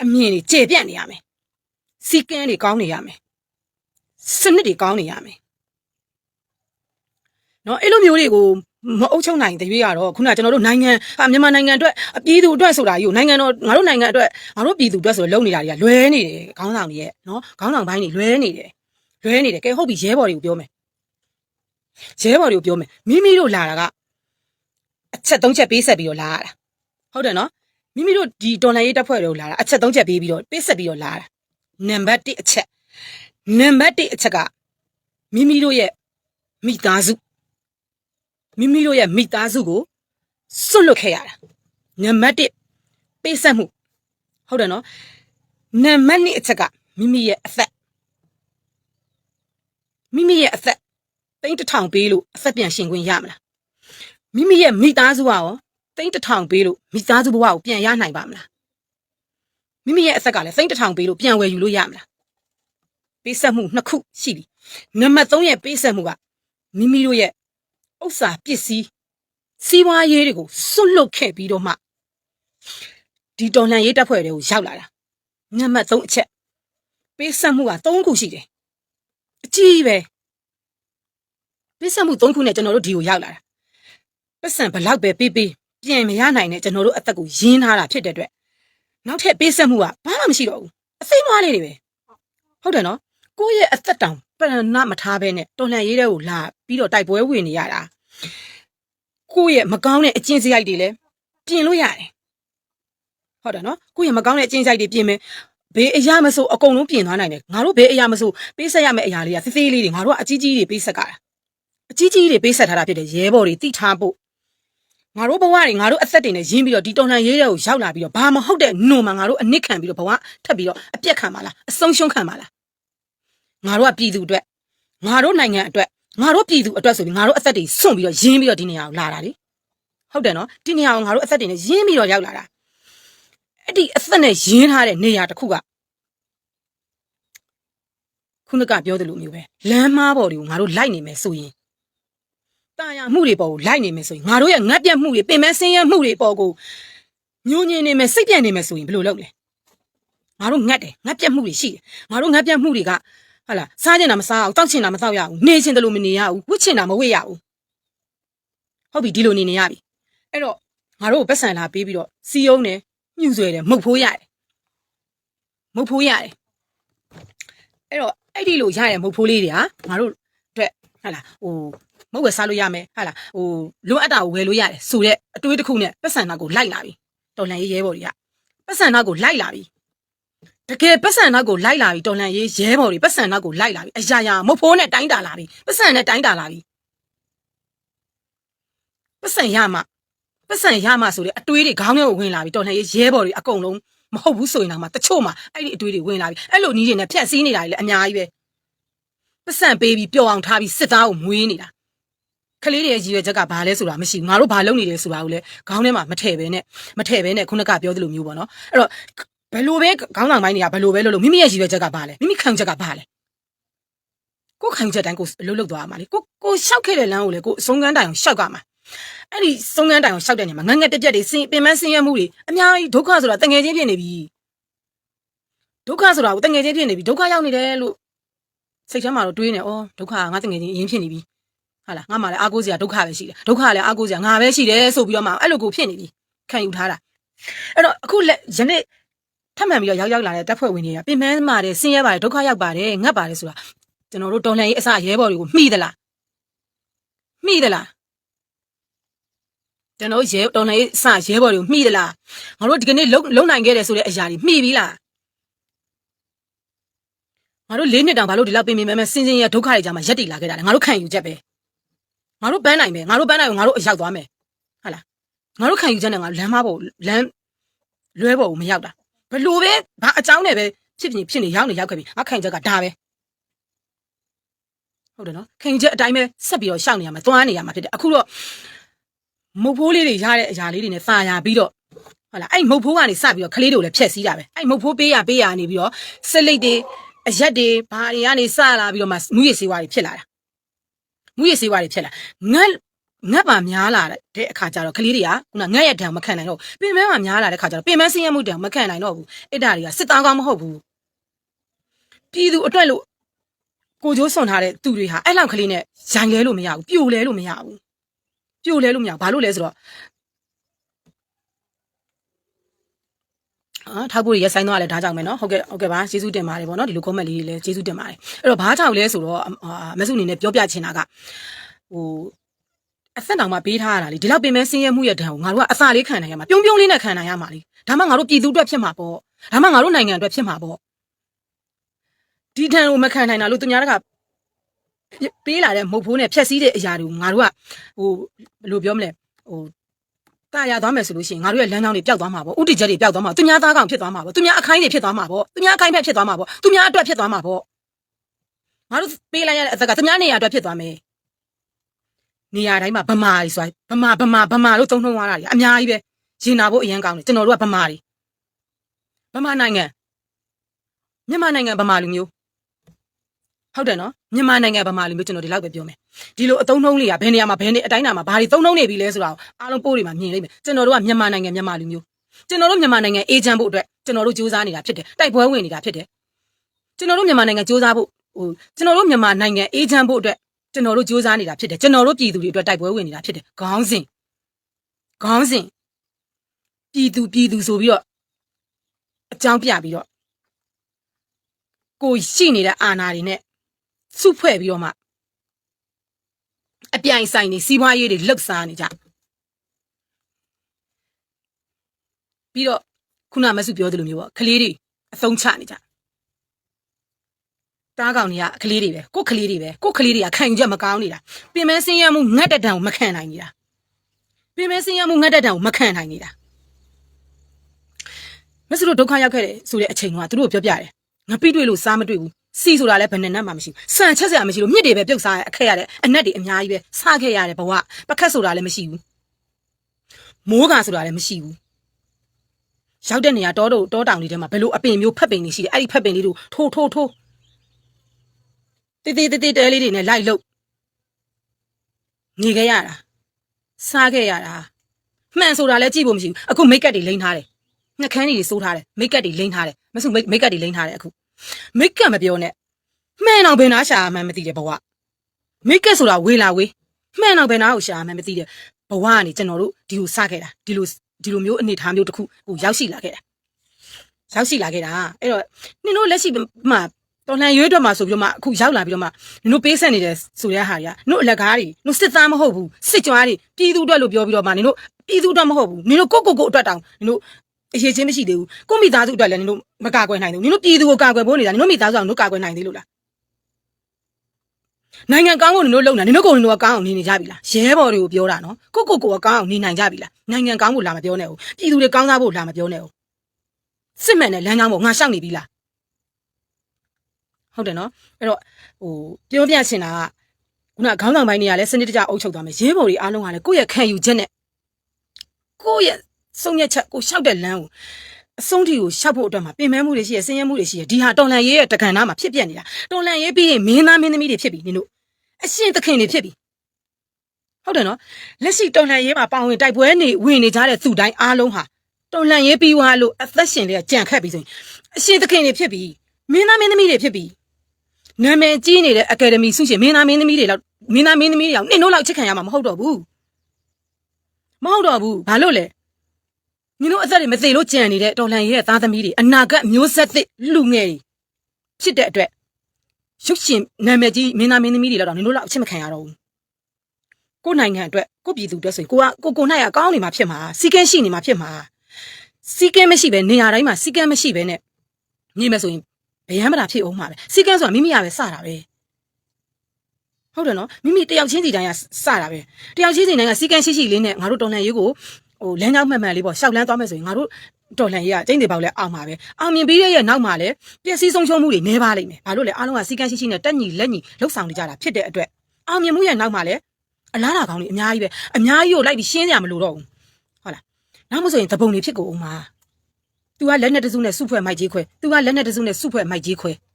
အမြင်တွေကျေပြန့်နေရမယ်စီကန်းတွေကောင်းနေရမယ်စနစ်တွေကောင်းနေရမယ်နော်အဲ့လိုမျိုးတွေကိုမအုပ်ချုပ်နိုင်တဲ့ရွေးကတော့ခုနကကျွန်တော်တို့နိုင်ငံဟာမြန်မာနိုင်ငံအတွက်အပြည်သူအတွက်ဆိုတာယူနိုင်ငံတော်ငါတို့နိုင်ငံအတွက်ငါတို့ပြည်သူအတွက်ဆိုလုံနေတာတွေကလွဲနေတယ်ခေါင်းဆောင်တွေရဲ့နော်ခေါင်းဆောင်ပိုင်းတွေလွဲနေတယ်လွဲနေတယ်ကဲဟုတ်ပြီရဲဘော်တွေကိုပြောမယ် ရဲဘော်တွေကိုပြောမယ်မိမိတို့လာတာကအချက်သုံးချက်ပေးဆက်ပြီးတော့လာရတာဟုတ်တယ်နော်မိမိတို့ဒီတော်လန်ရေးတပ်ဖွဲ့တွေကိုလာတာအချက်သုံးချက်ပေးပြီးတော့ပေးဆက်ပြီးတော့လာတာနံပါတ်1အချက်နံပါတ်1အချက်ကမိမိတို့ရဲ့မိသားစုမိမိတို့ရဲ့မိသားစုကိုစွန့်လွတ်ခဲ့ရတာနံပါတ်1ပေးဆက်မှုဟုတ်တယ်နော်နံပါတ်2အချက်ကမိမိရဲ့အသက်မိမိရဲ့အသက် တိန်းတစ်ထောင်ပေးလို့အသက်ပြန်ရှင်ခွင့်ရမလားမိမိရဲ့မိသားစုကရောတိန်းတစ်ထောင်ပေးလို့မိသားစုဘဝကိုပြန်ရနိုင်ပါမလားမိမိရဲ့အသက်ကလည်းတိန်းတစ်ထောင်ပေးလို့ပြန်ဝယ်ယူလို့ရမလားပေးဆက်မှုနှစ်ခုရှိပြီနံပါတ်3ရဲ့ပေးဆက်မှုကမိမိတို့ရဲ့ဥစ္စာပစ္စည်းစီးပွားရေးတွေကိုစွန့်လွတ်ခဲ့ပြီးတော့မှဒီတော်လှန်ရေးတပ်ဖွဲ့တွေကိုရောက်လာတာနံပါတ်3အချက်ပေးဆက်မှုက3ခုရှိတယ်အကြီးပဲ ပေးဆက်မှု3ခုနဲ့ကျွန်တော်တို့ဒီကိုရောက်လာတာပတ်စံဘလောက်ပဲပေးပေးပြန်မရနိုင်တဲ့ကျွန်တော်တို့အသက်ကိုရင်းထားတာဖြစ်တဲ့အတွက်နောက်ထပ်ပေးဆက်မှုကဘာမှမရှိတော့ဘူးအသိမွားလေးတွေပဲဟုတ်တယ်နော်ကိုယ့်ရဲ့အသက်တောင်ပရဏမထားဘဲနဲ့တော်လှန်ရေးတွေကိုလာပြီးတော့တိုက်ပွဲဝင်နေရတာကိုယ့်ရဲ့မကောင်းတဲ့အကျင့်စရိုက်တွေလည်းပြင်လို့ရတယ်ဟုတ်တယ်နော်ကိုယ့်ရဲ့မကောင်းတဲ့အကျင့်စရိုက်တွေပြင်မယ်ဘေးအရာမဆိုအကုန်လုံးပြင်သွားနိုင်တယ်ငါတို့ဘေးအရာမဆိုပေးဆက်ရမယ့်အရာလေးကသေးသေးလေးတွေငါတို့ကအကြီးကြီးတွေပေးဆက်ကတာ အကြီးကြီးတွေပေးဆက်ထားတာဖြစ်တယ်ရဲဘော်တွေတိထားဖို့ငါတို့ဘဝတွေငါတို့အသက်တွေနဲ့ရင်းပြီးတော့ဒီတော်လှန်ရေးတွေကိုရောက်လာပြီးတော့ဘာမဟုတ်တဲ့နှုံမှာငါတို့အနစ်ခံပြီးတော့ဘဝထပ်ပြီးတော့အပြက်ခံပါလားအဆုံးရှုံးခံပါလားငါတို့ကပြည်သူအတွက်ငါတို့နိုင်ငံအတွက်ငါတို့ပြည်သူအတွက်ဆိုပြီးငါတို့အသက်တွေစွန့်ပြီးတော့ရင်းပြီးတော့ဒီနေရာကိုလာတာလေဟုတ်တယ်နော်ဒီနေရာကိုငါတို့အသက်တွေနဲ့ရင်းပြီးတော့ရောက်လာတာအဲ့ဒီအသက်နဲ့ရင်းထားတဲ့နေရာတစ်ခုကခုနကပြောသလိုမျိုးပဲလမ်းမားပေါ်တွေကိုငါတို့လိုက်နေမယ်ဆိုရင် တာယာမှုတွေပေါ်ကိုလိုက်နေမယ်ဆိုရင်ငါတို့ရဲ့ငတ်ပြတ်မှုတွေပင်မဆင်းရဲမှုတွေပေါ်ကိုညှို့ညင်နေမယ်စိတ်ပြတ်နေမယ်ဆိုရင်ဘယ်လိုလုပ်လဲငါတို့ငတ်တယ်ငတ်ပြတ်မှုတွေရှိတယ်ငါတို့ငတ်ပြတ်မှုတွေကဟာလာစားချင်တာမစားအောင်တောက်ချင်တာမတောက်ရဘူးနေချင်တယ်လို့မနေရဘူးဝတ်ချင်တာမဝတ်ရဘူးဟုတ်ပြီဒီလိုနေနေရပြီအဲ့တော့ငါတို့ပတ်စံလာပေးပြီးတော့စီယုံတယ်မြှူဆွဲတယ်မုတ်ဖိုးရတယ်မုတ်ဖိုးရတယ်အဲ့တော့အဲ့ဒီလိုရတဲ့မုတ်ဖိုးလေးတွေဟာငါတို့အတွက်ဟာလာဟို မဟုတ်ဝယ်စားလို့ရမယ်ဟာလာဟိုလိုအပ်တာကိုဝယ်လို့ရတယ်ဆိုတဲ့အတွေးတစ်ခုနဲ့ပတ်စံနာကိုလိုက်လာပြီတော်လန်ရေးရဲဘော်တွေကပတ်စံနာကိုလိုက်လာပြီတကယ်ပတ်စံနာကိုလိုက်လာပြီတော်လန်ရေးရဲဘော်တွေပတ်စံနာကိုလိုက်လာပြီအရာရာမုတ်ဖိုးနဲ့တိုင်းတာလာပြီပတ်စံနဲ့တိုင်းတာလာပြီပတ်စံရမှပတ်စံရမှဆိုတဲ့အတွေးတွေခေါင်းထဲကိုဝင်လာပြီတော်လန်ရေးရဲဘော်တွေအကုန်လုံးမဟုတ်ဘူးဆိုရင်တော့မှတချို့မှအဲ့ဒီအတွေးတွေဝင်လာပြီအဲ့လိုနီးတွေနဲ့ဖြတ်စည်းနေတာလေအများကြီးပဲပတ်စံပေးပြီးပျော်အောင်ထားပြီးစစ်သားကိုမွေးနေတာ ကလေးတွေရဲ့ရည်ရွယ်ချက်ကဘာလဲဆိုတာမရှိဘူးငါတို့ဘာလုပ်နေတယ်ဆိုတာကိုလည်းခေါင်းထဲမှာမထည့်ပဲနဲ့မထည့်ပဲနဲ့ခုနကပြောသလိုမျိုးပေါ့နော်အဲ့တော့ဘယ်လိုပဲခေါင်းဆောင်ပိုင်းတွေကဘယ်လိုပဲလုပ်လို့မိမိရဲ့ရည်ရွယ်ချက်ကဘာလဲမိမိခံချက်ကဘာလဲကိုခံချက်တိုင်းကိုအလုပ်လုပ်သွားမှာလေကိုကိုရှောက်ခဲ့တဲ့လမ်းကိုလေကိုအဆုံးကန်းတိုင်အောင်ရှောက်ကမှာအဲ့ဒီဆုံးကန်းတိုင်အောင်ရှောက်တဲ့နေမှာငငက်တက်တက်တွေစင်ပင်မဆင်းရဲမှုတွေအများကြီးဒုက္ခဆိုတာတငယ်ချင်းဖြစ်နေပြီဒုက္ခဆိုတာကိုတငယ်ချင်းဖြစ်နေပြီဒုက္ခရောက်နေတယ်လို့စိတ်ထဲမှာတော့တွေးနေဩဒုက္ခကငါတငယ်ချင်းအရင်ဖြစ်နေပြီ ဟာလားငါမှလည်းအားကိုးစရာဒုက္ခပဲရှိတယ်ဒုက္ခကလည်းအားကိုးစရာငါပဲရှိတယ်ဆိုပြီးတော့မှအဲ့လိုကိုဖြစ်နေပြီခံယူထားတာအဲ့တော့အခုလက်ယနေ့ထပ်မံပြီးတော့ရောက်ရောက်လာတဲ့တပ်ဖွဲ့ဝင်တွေကပြင်ပန်းမာတယ်ဆင်းရဲပါတယ်ဒုက္ခရောက်ပါတယ်ငတ်ပါတယ်ဆိုတာကျွန်တော်တို့တော်လှန်ရေးအစရဲဘော်တွေကိုမှီသလားမှီသလားကျွန်တော်ရဲတော်လှန်ရေးအစရဲဘော်တွေကိုမှီသလားငါတို့ဒီကနေ့လုံလုံနိုင်ခဲ့တယ်ဆိုတဲ့အရာတွေမှီပြီလားငါတို့လေးနှစ်တောင်ဘာလို့ဒီလောက်ပင်ပင်မဲမဲစင်စင်ရဒုက္ခတွေကြားမှာရက်တည်လာခဲ့တာလဲငါတို့ခံယူချက်ပဲ ငါတို့ပန်းနိုင်မယ်ငါတို့ပန်းနိုင်ကိုငါတို့အရောက်သွားမယ်ဟာလားငါတို့ခံယူချက်နဲ့ငါလမ်းမပေါ်လမ်းလွဲပေါ်ကိုမရောက်တာဘလို့ပဲဘာအကြောင်းနဲ့ပဲဖြစ်ဖြစ်ဖြစ်နေရောက်နေရောက်ခဲ့ပြီငါခံယူချက်ကဒါပဲဟုတ်တယ်နော်ခံယူချက်အတိုင်းပဲဆက်ပြီးတော့ရှောက်နေရမှာသွားနေရမှာဖြစ်တယ်အခုတော့မုတ်ဖိုးလေးတွေရတဲ့အရာလေးတွေနဲ့စာရပြီးတော့ဟုတ်လားအဲ့မုတ်ဖိုးကနေစပြီးတော့ကလေးတွေကိုလည်းဖျက်ဆီးတာပဲအဲ့မုတ်ဖိုးပေးရပေးရနေပြီးတော့စလိတ်တွေအရက်တွေဘာတွေကနေစလာပြီးတော့မှမူရည်စေးဝါးတွေဖြစ်လာတာ မူရည်စေးဝါးတွေဖြစ်လာငတ်ငတ်ပါများလာတဲ့အခါကျတော့ကလေးတွေကခုနငတ်ရတံမခံနိုင်တော့ဘူးပင်မမှာများလာတဲ့အခါကျတော့ပင်မဆင်းရဲမှုတံမခံနိုင်တော့ဘူးအဲ့ဒါတွေကစစ်သားကောင်းမဟုတ်ဘူးပြည်သူအတွက်လို့ကိုကျိုးစွန်ထားတဲ့သူတွေဟာအဲ့လောက်ကလေးနဲ့ရိုင်လဲလို့မရဘူးပြိုလဲလို့မရဘူးပြိုလဲလို့မရဘူးဘာလို့လဲဆိုတော့ အာထောက်ဖို့ရဆိုင်သွားတယ်ဒါကြောင့်ပဲเนาะဟုတ်ကဲ့ဟုတ်ကဲ့ပါကျေးဇူးတင်ပါတယ်ဗောနော်ဒီလို comment လေးလည်းကျေးဇူးတင်ပါတယ်အဲ့တော့ဘာကြောင့်လဲဆိုတော့အာမဆုအနေနဲ့ပြောပြချင်တာကဟိုအသက်တောင်မှပေးထားရတာလေဒီလောက်ပင်မဲဆင်းရဲမှုရဲ့တံကိုငါတို့ကအစာလေးခံနိုင်ရမှာပြုံးပြုံးလေးနဲ့ခံနိုင်ရမှာလေဒါမှငါတို့ပြည်သူအတွက်ဖြစ်မှာပေါ့ဒါမှငါတို့နိုင်ငံအတွက်ဖြစ်မှာပေါ့ဒီတံကိုမခံနိုင်တာလို့သူများတကပေးလာတဲ့မုတ်ဖိုးနဲ့ဖြက်စီးတဲ့အရာတွေကိုငါတို့ကဟိုဘယ်လိုပြောမလဲဟို တာရသွားမယ်ဆိုလို့ရှိရင်ငါတို့ရဲ့လမ်းကြောင်းတွေပျောက်သွားမှာပေါ့ဥတီချက်တွေပျောက်သွားမှာသူများသားကောင်ဖြစ်သွားမှာပေါ့သူများအခိုင်းတွေဖြစ်သွားမှာပေါ့သူများအခိုင်းဘက်ဖြစ်သွားမှာပေါ့သူများအတွက်ဖြစ်သွားမှာပေါ့ငါတို့ပေးလိုက်ရတဲ့အသက်ကသူများနေရာအတွက်ဖြစ်သွားမယ်နေရာတိုင်းမှာဗမာတွေဆိုတာဗမာဗမာဗမာလို့သုံးနှုံးသွားတာကြီးအများကြီးပဲရင်နာဖို့အရင်ကောင်းတယ်ကျွန်တော်တို့ကဗမာတွေဗမာနိုင်ငံမြန်မာနိုင်ငံဗမာလူမျိုး ဟုတ်တယ်နော်မြန်မာနိုင်ငံဗမာလူမျိုးကျွန်တော်ဒီလောက်ပဲပြောမယ်ဒီလိုအသုံးနှုံးလေးကဘယ်နေရာမှာဘယ်နေအတိုင်းတာမှာဘာတွေသုံးနှုံးနေပြီလဲဆိုတာကိုအားလုံးပိုးတွေမှာမြင်လိမ့်မယ်ကျွန်တော်တို့ကမြန်မာနိုင်ငံမြန်မာလူမျိုးကျွန်တော်တို့မြန်မာနိုင်ငံအေဂျင့်ဖို့အတွက်ကျွန်တော်တို့စူးစမ်းနေတာဖြစ်တယ်တိုက်ပွဲဝင်နေတာဖြစ်တယ်ကျွန်တော်တို့မြန်မာနိုင်ငံစူးစမ်းဖို့ဟိုကျွန်တော်တို့မြန်မာနိုင်ငံအေဂျင့်ဖို့အတွက်ကျွန်တော်တို့စူးစမ်းနေတာဖြစ်တယ်ကျွန်တော်တို့ပြည်သူတွေအတွက်တိုက်ပွဲဝင်နေတာဖြစ်တယ်ခေါင်းစဉ်ခေါင်းစဉ်ပြည်သူပြည်သူဆိုပြီးတော့အကြောင်းပြပြီးတော့ကိုရှိနေတဲ့အာဏာတွေနဲ့ စုဖွဲ့ပြီးတော့မှအပြိုင်ဆိုင်နေစီးပွားရေးတွေလှုပ်ရှားနေကြပြီးတော့ခုနမဆုပြောသလိုမျိုးပေါ့ကလေးတွေအသုံးချနေကြတားကောင်တွေကကလေးတွေပဲကိုယ်ကလေးတွေပဲကိုယ်ကလေးတွေကခံယူချက်မကောင်းနေတာပင်မဲစင်းရမှုငတ်တက်တံကိုမခံနိုင်နေတာပင်မဲစင်းရမှုငတ်တက်တံကိုမခံနိုင်နေတာမဆုတို့ဒုက္ခရောက်ခဲ့တယ်ဆိုတဲ့အချိန်ကသူတို့ပြောပြတယ်ငါပြီးတွေ့လို့စားမတွေ့ဘူး စီဆိုတာလည်းဘယ်နဲ့မှမရှိဘူးစံချက်စရာမရှိလို့မြစ်တွေပဲပြုတ်စားရအခက်ရတယ်အနက်တွေအများကြီးပဲစားခဲ့ရတယ်ဘဝပကတ်ဆိုတာလည်းမရှိဘူးမိုးကဆိုတာလည်းမရှိဘူးရောက်တဲ့နေရာတောတို့တောတောင်တွေထဲမှာဘယ်လိုအပင်မျိုးဖက်ပင်တွေရှိတယ်အဲ့ဒီဖက်ပင်လေးတို့ထိုးထိုးထိုးတေးတေးတေးတေးတဲလေးတွေနဲ့လိုက်လုတ်နေခဲ့ရတာစားခဲ့ရတာမှန်ဆိုတာလည်းကြည့်ဖို့မရှိဘူးအခုမိတ်ကပ်တွေလိမ့်ထားတယ်နှကန်းတွေစိုးထားတယ်မိတ်ကပ်တွေလိမ့်ထားတယ်မဆုမိတ်ကပ်တွေလိမ့်ထားတယ်အခု မိတ်ကပ်မပြောနဲ့မှန်တော့ဘယ်နာရှာမှန်းမသိတဲ့ဘဝမိတ်ကပ်ဆိုတာဝေလာဝေးမှန်တော့ဘယ်နာကိုရှာမှန်းမသိတဲ့ဘဝကနေကျွန်တော်တို့ဒီလိုစခဲ့တာဒီလိုဒီလိုမျိုးအနေထားမျိုးတစ်ခုဟိုရောက်ရှိလာခဲ့တာရောက်ရှိလာခဲ့တာအဲ့တော့နင်တို့လက်ရှိမှာတော်လှန်ရွေးတော့မှာဆိုပြီးတော့မှအခုရောက်လာပြီးတော့မှနင်တို့ပေးဆက်နေတယ်ဆိုတဲ့ဟာတွေကနင်တို့အလက်ကားတွေနင်တို့စစ်သားမဟုတ်ဘူးစစ်ကြွားတွေပြည်သူအတွက်လို့ပြောပြီးတော့မှနင်တို့ပြည်သူအတွက်မဟုတ်ဘူးနင်တို့ကိုကိုကိုအတွက်တောင်နင်တို့ အရေးချင်းမရှိသေးဘူးကိုမိသားစုအတွက်လည်းနင်တို့မကာကွယ်နိုင်ဘူးနင်တို့ပြည်သူကိုကာကွယ်ဖို့နေတာနင်တို့မိသားစုအောင်နင်တို့ကာကွယ်နိုင်သေးလို့လားနိုင်ငံကောင်းကိုနင်တို့လုံတာနင်တို့ကိုနင်တို့ကကောင်းအောင်နေနေကြပြီလားရဲဘော်တွေကိုပြောတာနော်ကိုကိုကိုကကောင်းအောင်နေနိုင်ကြပြီလားနိုင်ငံကောင်းဖို့လာမပြောနဲ့ဘူးပြည်သူတွေကောင်းစားဖို့လာမပြောနဲ့ဘူးစစ်မှန်တဲ့လမ်းကြောင်းပေါ်ငါရှောက်နေပြီလားဟုတ်တယ်နော်အဲ့တော့ဟိုပြောပြချင်တာကခုနခေါင်းဆောင်ပိုင်းတွေကလည်းစနစ်တကျအုပ်ချုပ်သွားမယ်ရဲဘော်တွေအားလုံးကလည်းကိုယ့်ရဲ့ခံယူချက်နဲ့ကိုယ့်ရဲ့ စုံညက်ချက်ကိုရှောက်တဲ့လမ်းကိုအဆုံးထိကိုရှောက်ဖို့အတွက်မှာပြင်ပန်းမှုတွေရှိရဆင်းရဲမှုတွေရှိရဒီဟာတော်လန်ရေးရဲ့တက္ကနာမှာဖြစ်ပြနေတာတော်လန်ရေးပြီးရင်မင်းသားမင်းသမီးတွေဖြစ်ပြီနင်တို့အရှင်သခင်တွေဖြစ်ပြီဟုတ်တယ်နော်လက်ရှိတော်လန်ရေးမှာပါဝင်တိုက်ပွဲနေဝင်နေကြတဲ့သူတိုင်းအားလုံးဟာတော်လန်ရေးပြီးွားလို့အသက်ရှင်တွေကကြံခတ်ပြီဆိုရင်အရှင်သခင်တွေဖြစ်ပြီမင်းသားမင်းသမီးတွေဖြစ်ပြီနာမည်ကြီးနေတဲ့အကယ်ဒမီဆုရှင်မင်းသားမင်းသမီးတွေလောက်မင်းသားမင်းသမီးတွေအောင်နှင်တို့လောက်ချစ်ခံရမှာမဟုတ်တော့ဘူးမဟုတ်တော့ဘူးဘာလို့လဲ ညီတို့အသက်တွေမသေးလို့ကြံနေတဲ့တော်လှန်ရေးရဲ့သားသမီးတွေအနာဂတ်မျိုးဆက်သစ်လူငယ်တွေဖြစ်တဲ့အတွက်ရုပ်ရှင်နာမည်ကြီးမင်းသားမင်းသမီးတွေလောက်တော့ညီတို့လောက်အချစ်မခံရတော့ဘူးကိုယ်နိုင်ငံအတွက်ကိုယ်ပြည်သူအတွက်ဆိုရင်ကိုကကိုကိုနိုင်ရကောင်းနေမှာဖြစ်မှာစီကန်းရှိနေမှာဖြစ်မှာစီကန်းမရှိပဲနေရာတိုင်းမှာစီကန်းမရှိပဲနဲ့ညီမယ်ဆိုရင်ဘယ်ရမ်းမတာဖြစ်အောင်မှာပဲစီကန်းဆိုတာမိမိရပဲစတာပဲဟုတ်တယ်နော်မိမိတယောက်ချင်းစီတိုင်းကစတာပဲတယောက်ချင်းစီတိုင်းကစီကန်းရှိရှိလေးနဲ့ငါတို့တော်လှန်ရေးကို ဟိုလမ်းကြောင်းမှန်မှန်လေးပေါ့ရှောက်လန်းသွားမယ်ဆိုရင်ငါတို့တော်လှန်ရေးကကျိန်းတွေပေါက်လဲအောင်ပါပဲအောင်မြင်ပြီးရဲ့နောက်မှာလဲပျက်စီးဆုံးရှုံးမှုတွေနေပါလိမ့်မယ်ဘာလို့လဲအားလုံးကစီကန်းရှိရှိနဲ့တက်ညီလက်ညီလှုပ်ဆောင်နေကြတာဖြစ်တဲ့အတွက်အောင်မြင်မှုရဲ့နောက်မှာလဲအလားတာကောင်းတွေအများကြီးပဲအများကြီးကိုလိုက်ပြီးရှင်းကြမလို့တော့ဘူးဟုတ်လားနောက်မှဆိုရင်သဘုံတွေဖြစ်ကုန်အောင်ပါ။ तू ကလက်နဲ့တစုနဲ့စုဖွဲ့မိုက်ကြီးခွဲ။ तू ကလက်နဲ့တစုနဲ့စုဖွဲ့မိုက်ကြီးခွဲ။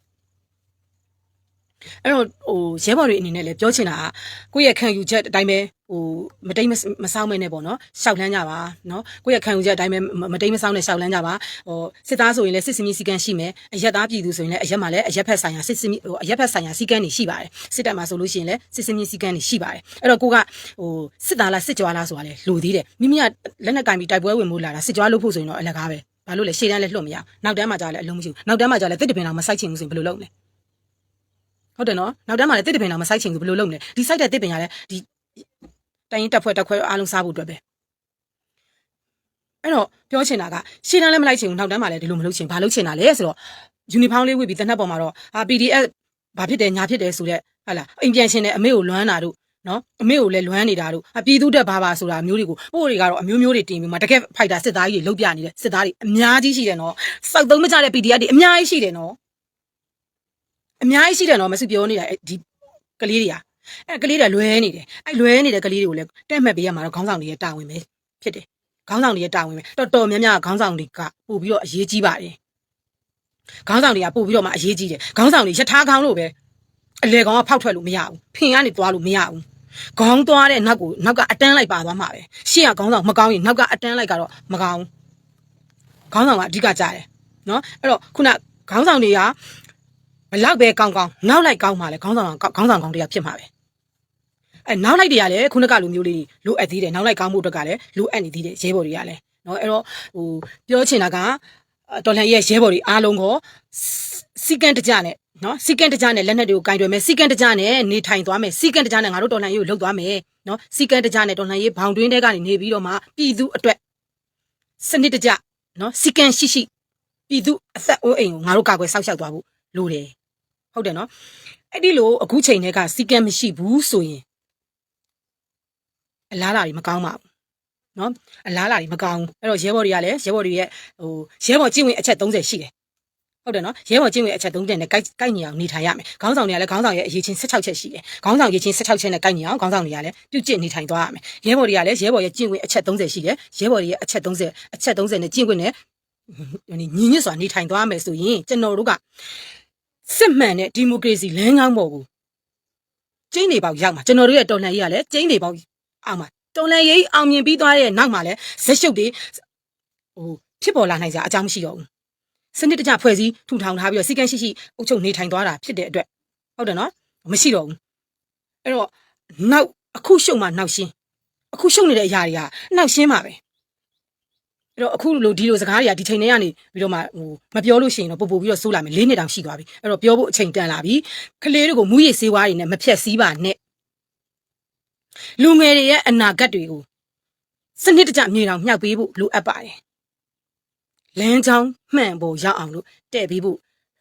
အဲ့တော့ဟိုရဲဘော်တွေအနေနဲ့လည်းပြောချင်တာကကိုယ့်ရဲ့ခံယူချက်အတိုင်းပဲဟိုမတိမ်မမဆောင်းမဲနဲ့ပေါ့နော်ရှောက်လန်းကြပါနော်ကိုယ့်ရဲ့ခံယူချက်အတိုင်းပဲမမတိမ်မဆောင်းနဲ့ရှောက်လန်းကြပါဟိုစစ်သားဆိုရင်လည်းစစ်စမီစီကန်းရှိမယ်အရက်သားပြည်သူဆိုရင်လည်းအရက်မှာလည်းအရက်ဖက်ဆိုင်ရာစစ်စမီဟိုအရက်ဖက်ဆိုင်ရာစီကန်းတွေရှိပါတယ်စစ်တပ်မှာဆိုလို့ရှိရင်လည်းစစ်စမီစီကန်းတွေရှိပါတယ်အဲ့တော့ကိုကဟိုစစ်သားလားစစ်ကြွားလားဆိုတာလေလိုသေးတယ်မိမိကလက်နက်ကင်ပြီးတိုက်ပွဲဝင်မှုလာတာစစ်ကြွားလို့ဖို့ဆိုရင်တော့အလကားပဲဘာလို့လဲရှေ့တန်းလည်းလွတ်မရအောင်နောက်တန်းမှာကြာလည်းအလုံးမရှိဘူးနောက်တန်းမှာကြာလည်းတစ်တပင်အောင်မဆိုင်ချင်ဘူးဆိုရင်ဘယ်လိုလုပ်လဲ ဟုတ်တယ်နော်နောက်တန်းမှာလည်းတစ်တပင်အောင်မဆိုင်ချင်ဘူးဘယ်လိုလုပ်လဲဒီဆိုင်တဲ့တစ်ပင်ရလဲဒီတိုင်းရင်တက်ဖွဲ့တက်ခွဲအားလုံးစားဖို့အတွက်ပဲအဲ့တော့ပြောချင်တာကရှေ့တန်းလည်းမလိုက်ချင်ဘူးနောက်တန်းမှာလည်းဒီလိုမလုပ်ချင်ဘာလုပ်ချင်တာလဲဆိုတော့ယူနီဖောင်းလေးဝတ်ပြီးတနက်ပေါ်မှာတော့ဟာ PDF ဘာဖြစ်တယ်ညာဖြစ်တယ်ဆိုတော့ဟာလားအိမ်ပြန်ရှင်တဲ့အမေကိုလွမ်းတာတို့နော်အမေကိုလည်းလွမ်းနေတာတို့အပြည်သူတက်ဘာဘာဆိုတာမျိုးတွေကိုပို့တွေကတော့အမျိုးမျိုးတွေတင်ပြီးမှတကယ်ဖိုက်တာစစ်သားကြီးတွေလုတ်ပြနေတဲ့စစ်သားတွေအများကြီးရှိတယ်နော်စောက်သုံးမကြတဲ့ PDF တွေအများကြီးရှိတယ်နော် အများကြီးရှိတယ်နော်မစုပြောနေတာအဲ့ဒီကလေးတွေကအဲ့ကလေးတွေလွဲနေတယ်အဲ့လွဲနေတဲ့ကလေးတွေကိုလည်းတက်မှတ်ပေးရမှာတော့ခေါင်းဆောင်တွေရဲ့တာဝန်ပဲဖြစ်တယ်ခေါင်းဆောင်တွေရဲ့တာဝန်ပဲတော်တော်များများခေါင်းဆောင်တွေကပို့ပြီးတော့အရေးကြီးပါတယ်ခေါင်းဆောင်တွေကပို့ပြီးတော့မှအရေးကြီးတယ်ခေါင်းဆောင်တွေယထာခေါင်းလို့ပဲအလေကောင်ကဖောက်ထွက်လို့မရဘူးဖင်ကနေသွားလို့မရဘူးခေါင်းသွားတဲ့နောက်ကိုနောက်ကအတန်းလိုက်ပါသွားမှာပဲရှေ့ကခေါင်းဆောင်မကောင်းရင်နောက်ကအတန်းလိုက်ကတော့မကောင်းဘူးခေါင်းဆောင်ကအဓိကကြားတယ်နော်အဲ့တော့ခုနခေါင်းဆောင်တွေက ဘလောက်ပဲကောင်းကောင်းနောက်လိုက်ကောင်းမှလည်းခေါင်းဆောင်ကခေါင်းဆောင်ကောင်းတရားဖြစ်မှာပဲအဲနောက်လိုက်တွေကလည်းခုနကလူမျိုးလေးတွေလိုအပ်သေးတယ်နောက်လိုက်ကောင်းမှုအတွက်ကလည်းလိုအပ်နေသေးတယ်ရဲဘော်တွေကလည်းနော်အဲ့တော့ဟိုပြောချင်တာကတော်လှန်ရဲ့ရဲဘော်တွေအားလုံးကိုစီကံတကြနဲ့နော်စီကံတကြနဲ့လက်နက်တွေကိုကင်တွယ်မယ်စီကံတကြနဲ့နေထိုင်သွားမယ်စီကံတကြနဲ့ငါတို့တော်လှန်ရေးကိုလှုပ်သွားမယ်နော်စီကံတကြနဲ့တော်လှန်ရေးဘောင်တွင်းတဲကနေနေပြီးတော့မှပြည်သူအတွက်စနစ်တကြနော်စီကံရှိရှိပြည်သူအသက်အိုးအိမ်ကိုငါတို့ကာကွယ်စောင့်ရှောက်သွားဖို့လိုတယ် ဟုတ်တယ်နော်အဲ့ဒီလိုအခုချိန်တည်းကစီကံမရှိဘူးဆိုရင်အလားလာတွေမကောင်းပါဘူးနော်အလားလာတွေမကောင်းဘူးအဲ့တော့ရဲဘော်တွေကလည်းရဲဘော်တွေရဲ့ဟိုရဲဘော်ကျင့်ဝင်အချက်30ရှိတယ်ဟုတ်တယ်နော်ရဲဘော်ကျင့်ဝင်အချက်30နဲ့ကိုက်ကိုက်ညီအောင်နေထိုင်ရမယ်ခေါင်းဆောင်တွေကလည်းခေါင်းဆောင်ရဲ့အရေးချင်း16ချက်ရှိတယ်ခေါင်းဆောင်ရေးချင်း16ချက်နဲ့ကိုက်ညီအောင်ခေါင်းဆောင်တွေကလည်းပြုကျင့်နေထိုင်သွားရမယ်ရဲဘော်တွေကလည်းရဲဘော်ရဲ့ကျင့်ဝင်အချက်30ရှိတယ်ရဲဘော်တွေရဲ့အချက်30အချက်30နဲ့ကျင့်ဝင်နဲ့ညီညွတ်စွာနေထိုင်သွားမယ်ဆိုရင်ကျွန်တော်တို့က စစ်မှန်တဲ့ဒီမိုကရေစီလမ်းကြောင်းပေါ်ကိုကျင်းနေပေါက်ရောက်မှာကျွန်တော်တို့ရဲ့တော်လှန်ရေးကလည်းကျင်းနေပေါက်အောင်မှာတော်လှန်ရေးအောင်မြင်ပြီးသွားတဲ့နောက်မှာလည်းဇက်ရှုပ်တွေဟိုဖြစ်ပေါ်လာနိုင်ကြအကြောင်းမရှိတော့ဘူးစနစ်တကျဖွဲ့စည်းထူထောင်ထားပြီးတော့စီကံရှိရှိအုပ်ချုပ်နေထိုင်သွားတာဖြစ်တဲ့အတွက်ဟုတ်တယ်နော်မရှိတော့ဘူးအဲ့တော့နောက်အခုရှုံမှနောက်ရှင်းအခုရှုံနေတဲ့အရာတွေကနောက်ရှင်းပါပဲ အဲ့တော့အခုလိုဒီလိုစကားတွေကဒီချိန်ထဲကနေပြီးတော့မှဟိုမပြောလို့ရှိရင်တော့ပို့ပို့ပြီးတော့စိုးလာမယ်၄နှစ်တောင်ရှိသွားပြီအဲ့တော့ပြောဖို့အချိန်တန်လာပြီကလေးတွေကိုမူရည်စေးဝါးတွေနဲ့မဖြက်စည်းပါနဲ့လူငယ်တွေရဲ့အနာဂတ်တွေကိုစနစ်တကျမြေတောင်မြှောက်ပေးဖို့လိုအပ်ပါတယ်လမ်းကြောင်းမှန်ဖို့ရောက်အောင်လို့တဲ့ပေးဖို့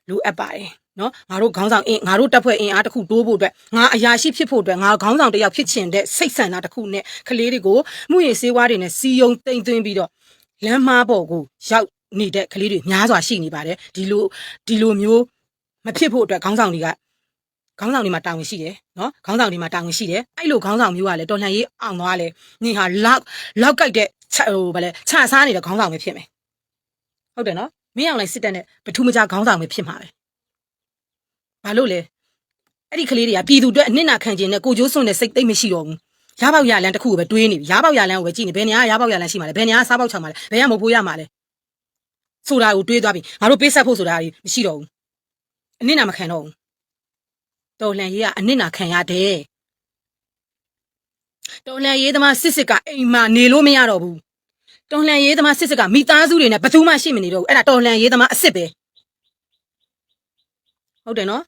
လိုအပ်ပါတယ်နော်ငါတို့ခေါင်းဆောင်အင်းငါတို့တပ်ဖွဲ့အင်အားတစ်ခုတိုးဖို့အတွက်ငါအရာရှိဖြစ်ဖို့အတွက်ငါခေါင်းဆောင်တစ်ယောက်ဖြစ်ချင်တဲ့စိတ်ဆန္ဒတစ်ခုနဲ့ကလေးတွေကိုမှုရည်စေးဝါးတွေနဲ့စီယုံတိမ်သွင်းပြီးတော့ လမ်းမားပေါ်ကိုရောက်နေတဲ့ကလေးတွေများစွာရှိနေပါတယ်ဒီလိုဒီလိုမျိုးမဖြစ်ဖို့အတွက်ခေါင်းဆောင်တွေကခေါင်းဆောင်တွေမှာတာဝန်ရှိတယ်နော်ခေါင်းဆောင်တွေမှာတာဝန်ရှိတယ်အဲ့လိုခေါင်းဆောင်မျိုးကလည်းတော်လှန်ရေးအောင်သွားလဲနေဟာလောက်လောက်ကြိုက်တဲ့ဟိုဗလဲခြာစားနေတဲ့ခေါင်းဆောင်ပဲဖြစ်မယ်ဟုတ်တယ်နော်မင်းအောင်လိုက်စစ်တပ်နဲ့ပထူးမကြခေါင်းဆောင်ပဲဖြစ်မှာပဲဘာလို့လဲအဲ့ဒီကလေးတွေကပြည်သူအတွက်အနစ်နာခံခြင်းနဲ့ကိုကျိုးစွန့်တဲ့စိတ်သိမ့်မရှိတော့ဘူး ရပေါက်ရလန်းတစ်ခုကိုပဲတွေးနေပြီရပေါက်ရလန်းကိုပဲကြည့်နေဘယ်နေရာရပေါက်ရလန်းရှိမှာလဲဘယ်နေရာစားပေါက်ချောင်မှာလဲဘယ်ကမဖို့ရမှာလဲဆိုတာကိုတွေးသွားပြီငါတို့ပေးဆက်ဖို့ဆိုတာကြီးမရှိတော့ဘူးအနစ်နာမခံတော့ဘူးတော်လန်ရေးကအနစ်နာခံရတယ်တော်လန်ရေးသမားစစ်စစ်ကအိမ်မှာနေလို့မရတော့ဘူးတော်လန်ရေးသမားစစ်စစ်ကမိသားစုတွေနဲ့ဘယ်သူမှရှိမနေတော့ဘူးအဲ့ဒါတော်လန်ရေးသမားအစ်စ်ပဲဟုတ်တယ်နော်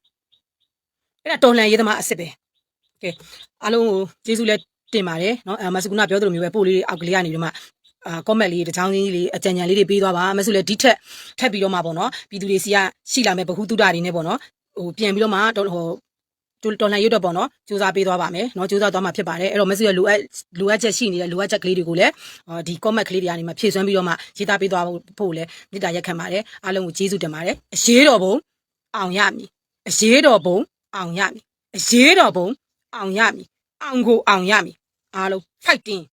အဲ့ဒါတော်လန်ရေးသမားအစ်စ်ပဲကဲအားလုံးကိုကျေးဇူးလည်း တင်ပါတယ်နော်အဲမစကူနာပြောသလိုမျိုးပဲပို့လေးတွေအောက်ကလေးကနေတော့မှအာ comment လေးတစ်ချောင်းချင်းလေးအကြံဉာဏ်လေးတွေပေးသွားပါမဆိုလဲဒီထက်ထပ်ပြီးတော့မှပေါ့နော်ပြည်သူတွေစီကရှိလာမဲ့ဗဟုသုတတွေနဲ့ပေါ့နော်ဟိုပြန်ပြီးတော့မှတော့ဟိုတူတော်လှန်ရွတ်တော့ပေါ့နော်စူးစမ်းပေးသွားပါမယ်နော်စူးစမ်းသွားမှာဖြစ်ပါတယ်အဲ့တော့မဆုရလိုအပ်လိုအပ်ချက်ရှိနေတဲ့လိုအပ်ချက်ကလေးတွေကိုလည်းဒီ comment ကလေးတွေကနေမှဖြည့်စွမ်းပြီးတော့မှရေးသားပေးသွားဖို့လည်းမေတ္တာရက်ခံပါတယ်အားလုံးကိုကျေးဇူးတင်ပါတယ်အရေးတော်ဘုံအောင်ရမည်အရေးတော်ဘုံအောင်ရမည်အရေးတော်ဘုံအောင်ရမည်အောင်ကိုအောင်ရမည် 阿罗 fighting